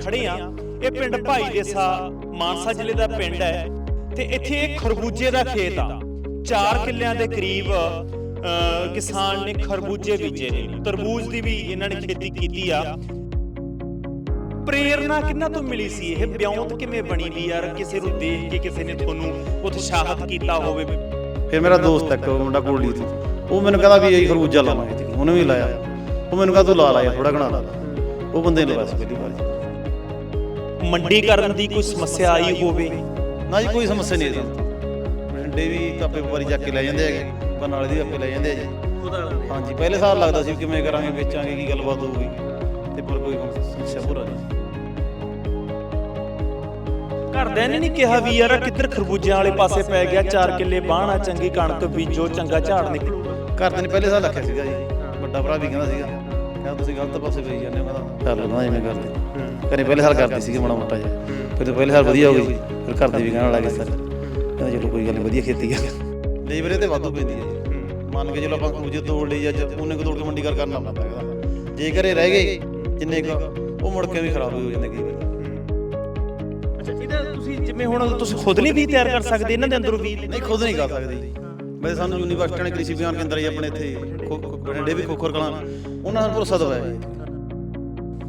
ਖੜੇ ਆ। ਇਹ ਪਿੰਡ ਭਾਈ ਦੇਸਾ ਮਾਨਸਾ ਜ਼ਿਲ੍ਹੇ ਦਾ ਪਿੰਡ ਹੈ ਤੇ ਇੱਥੇ ਖਰਬੂਜੇ ਦਾ ਖੇਤ ਆ। 4 ਕਿੱਲਿਆਂ ਦੇ ਕਰੀਬ ਕਿਸਾਨ ਨੇ ਖਰਬੂਜੇ ਬੀਜੇ ਨੇ। ਤਰਬੂਜ ਦੀ ਵੀ ਇਹਨਾਂ ਨੇ ਖੇਤੀ ਕੀਤੀ ਆ। ਪ੍ਰੇਰਣਾ ਕਿੰਨਾ ਤੋਂ ਮਿਲੀ ਸੀ? ਇਹ ਬਿਉਂਤ ਕਿਵੇਂ ਬਣੀ ਵੀ ਯਾਰ? ਕਿਸੇ ਨੂੰ ਦੇਖ ਕੇ ਕਿਸੇ ਨੇ ਤੁਹਾਨੂੰ ਉਤਸ਼ਾਹਤ ਕੀਤਾ ਹੋਵੇ। ਫਿਰ ਮੇਰਾ ਦੋਸਤ ਇੱਕ ਮੁੰਡਾ ਕੋਲੀ ਤੋਂ ਉਹ ਮੈਨੂੰ ਕਹਿੰਦਾ ਵੀ ਇਹ ਖਰਬੂਜਾ ਲਾਵਾਂਗੇ। ਉਹਨੇ ਵੀ ਲਾਇਆ। ਉਹ ਮੈਨੂੰ ਕਹਿੰਦਾ ਤੂੰ ਲਾ ਲਾ ਯਾਰ ਥੋੜਾ ਘਣਾ ਲਾ ਉਹ ਬੰਦੇ ਨੇ ਲਾਇਆ ਪਹਿਲੀ ਵਾਰ ਮੰਡੀਕਰਨ ਦੀ ਕੋਈ ਸਮੱਸਿਆ ਆਈ ਹੋਵੇ? ਨਾ ਜੀ ਕੋਈ ਸਮੱਸਿਆ ਨਹੀਂ ਇਹਦਾ ਬਠਿੰਡੇ ਵੀ ਤਾਂ ਆਪੇ ਵਪਾਰੀ ਚੱਕ ਕੇ ਲੈ ਜਾਂਦੇ ਹੈਗੇ। ਬਰਨਾਲੇ ਦੀ ਆਪੇ ਲੈ ਜਾਂਦੇ ਆ ਜੀ ਹਾਂਜੀ ਪਹਿਲੇ ਸਾਲ ਲੱਗਦਾ ਸੀ ਕਿਵੇਂ ਕਰਾਂਗੇ ਵੇਚਾਂਗੇ ਕੀ ਗੱਲਬਾਤ ਹੋਊਗੀ। ਤੇ ਪਰ ਕੋਈ ਸਮੱਸਿਆ ਪੂਰਾ ਨਹੀਂ ਘਰਦਿਆਂ ਨੇ ਨਹੀਂ ਕਿਹਾ ਵੀ ਯਾਰ ਕਿੱਧਰ ਖਰਬੂਜਿਆਂ ਵਾਲੇ ਪਾਸੇ ਪੈ ਗਿਆ 4 ਕਿੱਲੇ ਬਾਹਣਾ ਚੰਗੀ ਕਣਕ ਬੀਜੋ ਚੰਗਾ ਝਾੜ ਨਿਕਲੂ। ਘਰਦੇ ਨੇ ਪਹਿਲੇ ਸਾਲ ਆਖਿਆ ਸੀਗਾ ਜੀ। ਵੱਡਾ ਭਰਾ ਵੀ ਕਹਿੰਦਾ ਸੀਗਾ। ਕਹਿੰਦਾ ਤੁਸੀਂ ਗਲਤ ਪਾਸੇ ਪਈ ਜਾਂਦੇ ਹੋ ਕਹਿੰਦਾ ਕਰ ਨਾ ਜਿਵੇਂ ਕਰਦੇ ਘਰੇ ਪਹਿਲੇ ਸਾਲ ਕਰਦੇ ਸੀਗੇ ਮਾੜਾ ਮੋਟਾ ਜਿਹਾ। ਫਿਰ ਤਾਂ ਪਹਿਲੇ ਸਾਲ ਵਧੀਆ ਹੋ ਗਈ। ਫਿਰ ਘਰ ਦੇ ਵੀ ਕਹਿਣ ਲੱਗੇ ਸਰ। ਕਹਿੰਦਾ ਚਲੋ ਕੋਈ ਗੱਲ ਨਹੀਂ ਵਧੀਆ ਖੇਤੀ ਆ। ਲੇਬਰ ਤੇ ਵਾਧੂ ਪੈਂਦੀ ਹੈ ਮੰਨ ਕੇ ਚਲੋ ਆਪਾਂ ਖੂਜੇ ਤੋੜ ਲਈ ਅੱਜ ਉਹਨੇ ਕੋ ਤੋੜ ਕੇ ਮੰਡੀ ਕਰ ਕਰਨਾ ਪੈਂਦਾ ਹੈਗਾ। ਜੇ ਘਰੇ ਰਹਿ ਗਏ ਜਿੰਨੇ ਕੁ ਉਹ ਮੁੜ ਕੇ ਵੀ ਖਰਾਬ ਹੋ ਜਾਂਦੇ ਕਈ ਵਾਰੀ। ਅੱਛਾ ਇਹਦਾ ਤੁਸੀਂ ਜਿਵੇਂ ਹੁਣ ਤੁਸੀਂ ਖੁਦ ਨਹੀਂ ਵੀ ਤਿਆਰ ਕਰ ਸਕਦੇ ਇਹਨਾਂ ਦੇ ਅੰਦਰੋਂ ਵੀ? ਨਹੀਂ ਖੁਦ ਨਹੀਂ ਕਰ ਸਕਦੇ ਵੈਸੇ ਸਾਨੂੰ ਯੂਨੀਵਰਸਿਟੀ ਨੇ ਕ੍ਰਿਸ਼ੀ ਵਿਗਿਆਨ ਕੇਂਦਰ ਹੀ ਆਪਣੇ ਇੱਥੇ ਬਠਿੰਡੇ ਵੀ ਖੋਖਰ ਕਲਾਂ। ਉਹਨਾਂ ਨੂੰ ਭਰੋਸਾ ਦਵਾਇਆ ਜੀ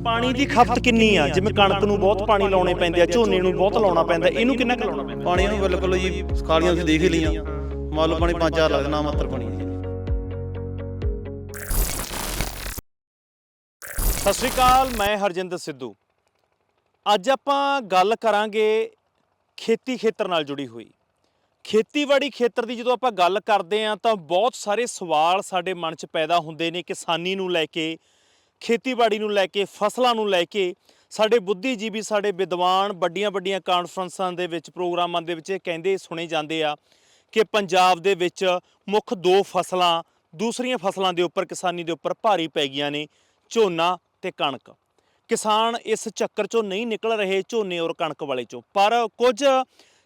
ਪਾਣੀ ਦੀ ਖਪਤ ਕਿੰਨੀ ਆ? ਜਿਵੇਂ ਕਣਕ ਨੂੰ ਬਹੁਤ ਪਾਣੀ ਲਾਉਣੇ ਪੈਂਦੇ ਆ ਝੋਨੇ ਨੂੰ ਬਹੁਤ ਲਾਉਣਾ ਪੈਂਦਾ ਇਹਨੂੰ ਕਿੰਨਾ ਕੁ ਲਾਉਣਾ ਪੈਂਦਾ? ਪਾਣੀ ਨੂੰ ਬਿਲਕੁਲ ਜੀ ਖਾਲੀਆਂ ਤੁਸੀਂ ਦੇਖ ਹੀ ਲਈਆਂ। ਮੰਨ ਲਓ ਪਾਣੀ 5-4 ਲੱਗਦਾ ਨਾ ਮਾਤਰ ਪਾਣੀ ਸਤਿ ਸ਼੍ਰੀ ਅਕਾਲ ਮੈਂ ਹਰਜਿੰਦਰ ਸਿੱਧੂ। ਅੱਜ ਆਪਾਂ ਗੱਲ ਕਰਾਂਗੇ ਖੇਤੀ ਖੇਤਰ ਨਾਲ ਜੁੜੀ ਹੋਈ। ਖੇਤੀਬਾੜੀ ਖੇਤਰ ਦੀ ਜਦੋਂ ਆਪਾਂ ਗੱਲ ਕਰਦੇ ਆਂ ਤਾਂ ਬਹੁਤ ਸਾਰੇ ਸਵਾਲ ਸਾਡੇ ਮਨ 'ਚ ਪੈਦਾ ਹੁੰਦੇ ਨੇ ਕਿਸਾਨੀ ਨੂੰ ਲੈ ਕੇ ਖੇਤੀਬਾੜੀ ਨੂੰ ਲੈ ਕੇ, ਫਸਲਾਂ ਨੂੰ ਲੈ ਕੇ, ਸਾਡੇ ਬੁੱਧੀਜੀਵੀ, ਸਾਡੇ ਵਿਦਵਾਨ ਵੱਡੀਆਂ ਵੱਡੀਆਂ ਕਾਨਫਰੰਸਾਂ ਦੇ ਵਿੱਚ, ਪ੍ਰੋਗਰਾਮਾਂ ਦੇ ਵਿੱਚ ਇਹ ਕਹਿੰਦੇ, ਸੁਣੇ ਜਾਂਦੇ ਆ ਕਿ ਪੰਜਾਬ ਦੇ ਵਿੱਚ ਮੁੱਖ ਦੋ ਫਸਲਾਂ, ਦੂਸਰੀਆਂ ਫਸਲਾਂ ਦੇ ਉੱਪਰ, ਕਿਸਾਨੀ ਦੇ ਉੱਪਰ ਭਾਰੀ ਪੈ ਗਈਆਂ ਨੇ, ਝੋਨਾ ਤੇ ਕਣਕ। ਕਿਸਾਨ ਇਸ ਚੱਕਰ ਚੋਂ ਨਹੀਂ ਨਿਕਲ ਰਹੇ, ਝੋਨੇ ਔਰ ਕਣਕ ਵਾਲੇ ਚੋਂ। ਪਰ ਕੁਝ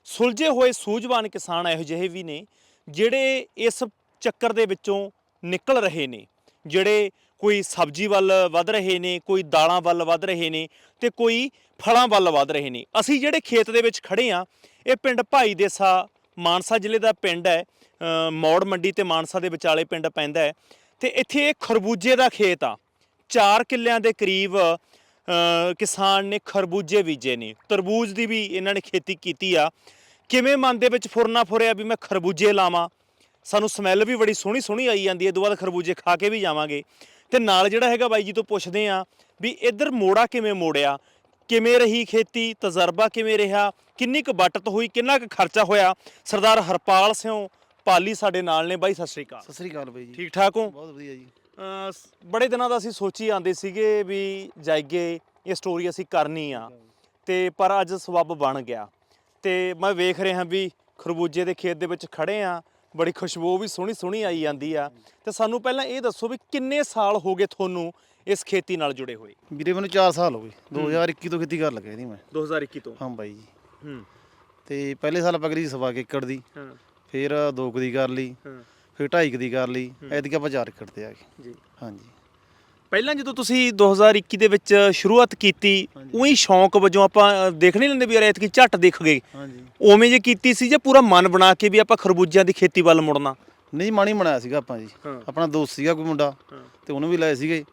ਸੁਲਝੇ ਹੋਏ ਸੂਝਵਾਨ ਕਿਸਾਨ ਇਹੋ ਜਿਹੇ ਵੀ ਨੇ, ਜਿਹੜੇ ਇਸ ਚੱਕਰ ਦੇ ਵਿੱਚੋਂ ਨਿਕਲ ਰਹੇ ਨੇ, ਜਿਹੜੇ ਕੋਈ ਸਬਜ਼ੀ ਵੱਲ ਵੱਧ ਰਹੇ ਨੇ, ਕੋਈ ਦਾਲਾਂ ਵੱਲ ਵੱਧ ਰਹੇ ਨੇ ਤੇ ਕੋਈ ਫਲਾਂ ਵੱਲ ਵੱਧ ਰਹੇ ਨੇ। ਅਸੀਂ ਜਿਹੜੇ ਖੇਤ ਦੇ ਵਿੱਚ ਖੜੇ ਆ ਇਹ ਪਿੰਡ ਭਾਈ ਦੇਸਾ ਮਾਨਸਾ ਜ਼ਿਲ੍ਹੇ ਦਾ ਪਿੰਡ ਹੈ ਮੌੜ ਮੰਡੀ ਤੇ ਮਾਨਸਾ ਦੇ ਵਿਚਾਲੇ ਪਿੰਡ ਪੈਂਦਾ ਹੈ ਤੇ ਇੱਥੇ ਇਹ ਖਰਬੂਜੇ ਦਾ ਖੇਤ ਆ। 4 ਕਿੱਲਿਆਂ ਦੇ ਕਰੀਬ ਕਿਸਾਨ ਨੇ ਖਰਬੂਜੇ ਬੀਜੇ ਨੇ। ਤਰਬੂਜ ਦੀ ਵੀ ਇਹਨਾਂ ਨੇ ਖੇਤੀ ਕੀਤੀ ਆ। ਕਿਵੇਂ ਮਨ ਦੇ ਵਿੱਚ ਫੁਰਨਾ ਫੁਰਿਆ ਵੀ ਮੈਂ ਖਰਬੂਜੇ ਲਾਵਾਂ? ਸਾਨੂੰ ਸਮੈਲ ਵੀ ਬੜੀ ਸੋਹਣੀ ਸੋਹਣੀ ਆਈ ਜਾਂਦੀ ਹੈ, ਇਹ ਤੋਂ ਬਾਅਦ ਖਰਬੂਜੇ ਖਾ ਕੇ ਵੀ ਜਾਵਾਂਗੇ। ਤੇ ਨਾਲ ਜਿਹੜਾ ਹੈਗਾ ਬਾਈ ਜੀ ਤੋਂ ਪੁੱਛਦੇ ਆ ਵੀ ਇੱਧਰ ਮੋੜਾ ਕਿਵੇਂ ਮੋੜਿਆ? ਕਿਵੇਂ ਰਹੀ ਖੇਤੀ? ਤਜਰਬਾ ਕਿਵੇਂ ਰਿਹਾ? ਕਿੰਨੀ ਕੁ ਬਚਤ ਹੋਈ? ਕਿੰਨਾ ਕੁ ਖਰਚਾ ਹੋਇਆ? ਸਰਦਾਰ ਹਰਪਾਲ ਸਿੰਘ ਪਾਲੀ ਸਾਡੇ ਨਾਲ ਨੇ। ਬਾਈ ਸਤਿ ਸ਼੍ਰੀ ਅਕਾਲ। ਸਤਿ ਸ੍ਰੀ ਅਕਾਲ ਬਾਈ ਜੀ। ਠੀਕ ਠਾਕ ਹੋ? ਬਹੁਤ ਵਧੀਆ ਜੀ। ਅਹ ਸ- ਬੜੇ ਦਿਨਾਂ ਦਾ ਅਸੀਂ ਸੋਚੀ ਆਂਦੇ ਸੀਗੇ ਵੀ ਜਾਈਏ ਇਹ ਸਟੋਰੀ ਅਸੀਂ ਕਰਨੀ ਆ। ਤੇ ਪਰ ਅੱਜ ਸਬੱਬ ਬਣ ਗਿਆ। ਤੇ ਮੈਂ ਵੇਖ ਰਿਹਾ ਵੀ ਖਰਬੂਜੇ ਦੇ ਖੇਤ ਦੇ ਵਿੱਚ ਖੜੇ ਆ। ਬੜੀ ਖੁਸ਼ਬੂ ਵੀ ਸੋਹਣੀ ਸੋਹਣੀ ਆਈ ਜਾਂਦੀ ਆ। ਤੇ ਸਾਨੂੰ ਪਹਿਲਾਂ ਇਹ ਦੱਸੋ ਵੀ ਕਿੰਨੇ ਸਾਲ ਹੋ ਗਏ ਤੁਹਾਨੂੰ ਇਸ ਖੇਤੀ ਨਾਲ ਜੁੜੇ ਹੋਏ? ਵੀਰੇ ਮੈਨੂੰ 4 ਸਾਲ ਹੋ ਗਏ। 2021 ਤੋਂ ਖੇਤੀ ਕਰਨ ਲੱਗਿਆ ਇਹਦੀ ਮੈਂ। 2021 ਤੋਂ? ਹਾਂ ਬਾਈ ਜੀ। ਹੂੰ। ਤੇ ਪਹਿਲੇ ਸਾਲ ਆਪਾਂ ਕਰੀ ਸਵਾ ਕੇ ਏਕੜ ਦੀ। ਹਾਂ। ਫਿਰ ਦੋ ਕੁ ਦੀ ਕਰ ਲਈ। ਹਾਂ। ਫਿਰ ਢਾਈ ਕੁ ਦੀ ਕਰ ਲਈ। ਐਤਕੀ ਆਪਾਂ 4 ਏਕੜ ਤੇ ਆ ਗਏ। ਜੀ। ਹਾਂਜੀ। ਪਹਿਲਾਂ ਜਦੋਂ ਤੁਸੀਂ 2021 ਦੇ ਵਿੱਚ ਸ਼ੁਰੂਆਤ ਕੀਤੀ ਉਹੀ ਸ਼ੌਂਕ ਵਜੋਂ ਆਪਾਂ ਅ, ਦੇਖ ਨਹੀਂ ਲੈਂਦੇ ਵੀ ਯਾਰ ਐਤਕੀ ਝੱਟ ਦਿਖ ਗਏ। ਹਾਂਜੀ। ਉਵੇਂ ਜੇ ਕੀਤੀ ਸੀ ਜਾਂ ਪੂਰਾ ਮਨ ਬਣਾ ਕੇ ਵੀ ਆਪਾਂ ਖਰਬੂਜਿਆਂ ਦੀ ਖੇਤੀ ਵੱਲ ਮੁੜਨਾ? ਨਹੀਂ ਮਾਣੀ ਬਣਾਇਆ ਸੀਗਾ ਆਪਾਂ ਜੀ। ਹਾਂ। ਆਪਣਾ ਦੋਸਤ ਸੀਗਾ ਕੋਈ ਮੁੰਡਾ। ਤੇ ਉਹਨੂੰ ਵੀ ਲਾਏ ਸੀਗੇ।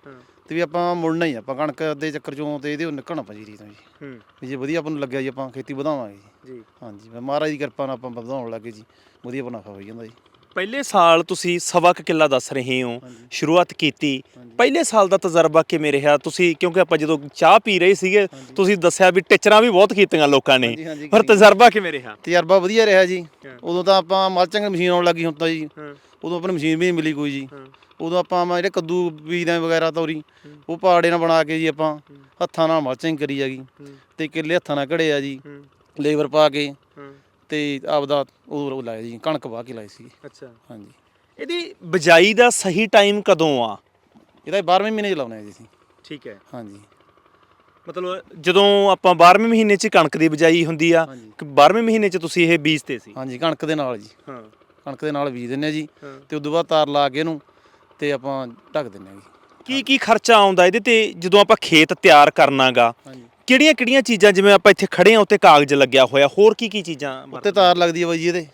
ਤੇ ਵੀ ਆਪਾਂ ਮੁੜਨਾ ਹੀ ਆ, ਆਪਾਂ ਕਣਕ ਦੇ ਚੱਕਰ ਚੋਂ ਤੇ ਇਹਦੇ ਨਿਕਲਣਾ ਪੰਜੀਰੀ ਤੋਂ ਜੀ। ਹੂੰ। ਵੀ ਜੇ ਵਧੀਆ ਆਪਾਂ ਨੂੰ ਲੱਗਿਆ ਜੀ ਆਪਾਂ ਖੇਤੀ ਵਧਾਵਾਂਗੇ ਜੀ। ਜੀ। ਹਾਂਜੀ ਮਹਾਰਾਜ ਦੀ ਕਿਰਪਾ ਨਾਲ ਆਪਾਂ ਵਧਾਉਣ ਲੱਗੇ ਜੀ। ਵਧੀਆ ਮੁਨਾਫਾ ਹੋਈ ਜਾਂਦਾ ਜੀ। ਪਹਿਲੇ ਸਾਲ ਤੁਸੀਂ ਸਵਾ ਕੁ ਕਿੱਲਾ ਦੱਸ ਰਹੇ ਹੋ। ਸ਼ੁਰੂਆਤ ਕੀਤੀ। ਪਹਿਲੇ ਸਾਲ ਦਾ ਤਜਰਬਾ ਕਿਵੇਂ ਰਿਹਾ? ਤੁਸੀਂ ਕਿਉਂਕਿ ਆਪਾਂ ਜਦੋਂ ਚਾਹ ਪੀ ਰਹੇ ਸੀਗੇ ਤੁਸੀਂ ਦੱਸਿਆ ਵੀ ਟਿਚਰਾਂ ਵੀ ਬਹੁਤ ਕੀਤੀਆਂ ਲੋਕਾਂ ਨੇ। ਪਰ ਤਜਰਬਾ ਕਿਵੇਂ ਰਿਹਾ? ਤਜਰਬਾ ਵਧੀਆ ਰਿਹਾ ਜੀ। ਉਦੋਂ ਤਾਂ ਆਪਾਂ ਮਲਚਿੰਗ ਮਸ਼ੀਨ ਆਉਣ ਲੱਗੀ ਤਾਂ ਜੀ। ਉਦੋਂ ਆਪਣੀ ਮਸ਼ੀਨ ਵੀ ਨਹੀਂ ਮਿਲੀ ਕੋਈ ਜੀ। ਉਦੋਂ ਆਪਾਂ ਜਿਹੜੇ ਕੱਦੂ ਬੀਜਦੇ ਵਗੈਰਾ ਤੋਰੀ ਉਹ ਪਾੜੇ ਨਾਲ ਬਣਾ ਕੇ ਜੀ ਆਪਾਂ ਹੱਥਾਂ ਨਾਲ ਮਲਚਿੰਗ ਕਰੀ ਜਾਗੀ ਤੇ ਕਿੱਲੇ ਹੱਥਾਂ ਨਾਲ ਘੜੇ ਆ ਜੀ। ਲੇਬਰ ਪਾ ਕੇ। ਤੇ ਆਪਦਾ ਉਹ ਲਾਇਆ ਜੀ ਕਣਕ ਵਾਹ ਕੇ ਲਾਈ ਸੀ। ਅੱਛਾ। ਹਾਂਜੀ। ਇਹਦੀ ਬਿਜਾਈ ਦਾ ਸਹੀ ਟਾਈਮ ਕਦੋਂ ਆ? ਇਹਦਾ 12ਵੇਂ ਮਹੀਨੇ ਚ ਲਾਉਣਾ ਹੈ ਜੀ ਅਸੀਂ। ਠੀਕ ਹੈ। ਹਾਂਜੀ। ਮਤਲਬ ਜਦੋਂ ਆਪਾਂ 12ਵੇਂ ਮਹੀਨੇ 'ਚ ਕਣਕ ਦੀ ਬਿਜਾਈ ਹੁੰਦੀ ਆ ਹਾਂਜੀ। 12ਵੇਂ ਮਹੀਨੇ 'ਚ ਤੁਸੀਂ ਇਹ ਬੀਜਤੇ ਸੀ? ਹਾਂਜੀ ਕਣਕ ਦੇ ਨਾਲ ਜੀ। ਹਾਂ। ਕਣਕ ਦੇ ਨਾਲ ਬੀਜ ਦਿੰਨੇ ਆ ਜੀ। ਹਾਂ। ਤੇ ਉਦੋਂ ਬਾਅਦ ਤਾਰ ਲਾ ਕੇ ਇਹਨੂੰ ਤੇ ਆਪਾਂ ਢੱਕ ਦਿੰਨੇ ਆ ਜੀ। ਕੀ ਕੀ ਖਰਚਾ ਆਉਂਦਾ ਇਹਦੇ ਤੇ ਜਦੋਂ ਆਪਾਂ ਖੇਤ ਤਿਆਰ ਕਰਨਾਗਾ? ਹਾਂਜੀ। ਕਿਹੜੀਆਂ ਕਿਹੜੀਆਂ ਚੀਜ਼ਾਂ ਜਿਵੇਂ ਆਪਾਂ ਇੱਥੇ ਖੜੇ ਆ ਉੱਤੇ ਕਾਗਜ਼ ਲੱਗਿਆ ਹੋਇਆ ਹੋਰ ਕੀ ਕੀ ਚੀਜ਼ਾਂ ਉੱਤੇ ਤਾਰ ਲੱਗਦੀ ਹੈ ਬਾਈ ਜੀ ਇਹਦੇ।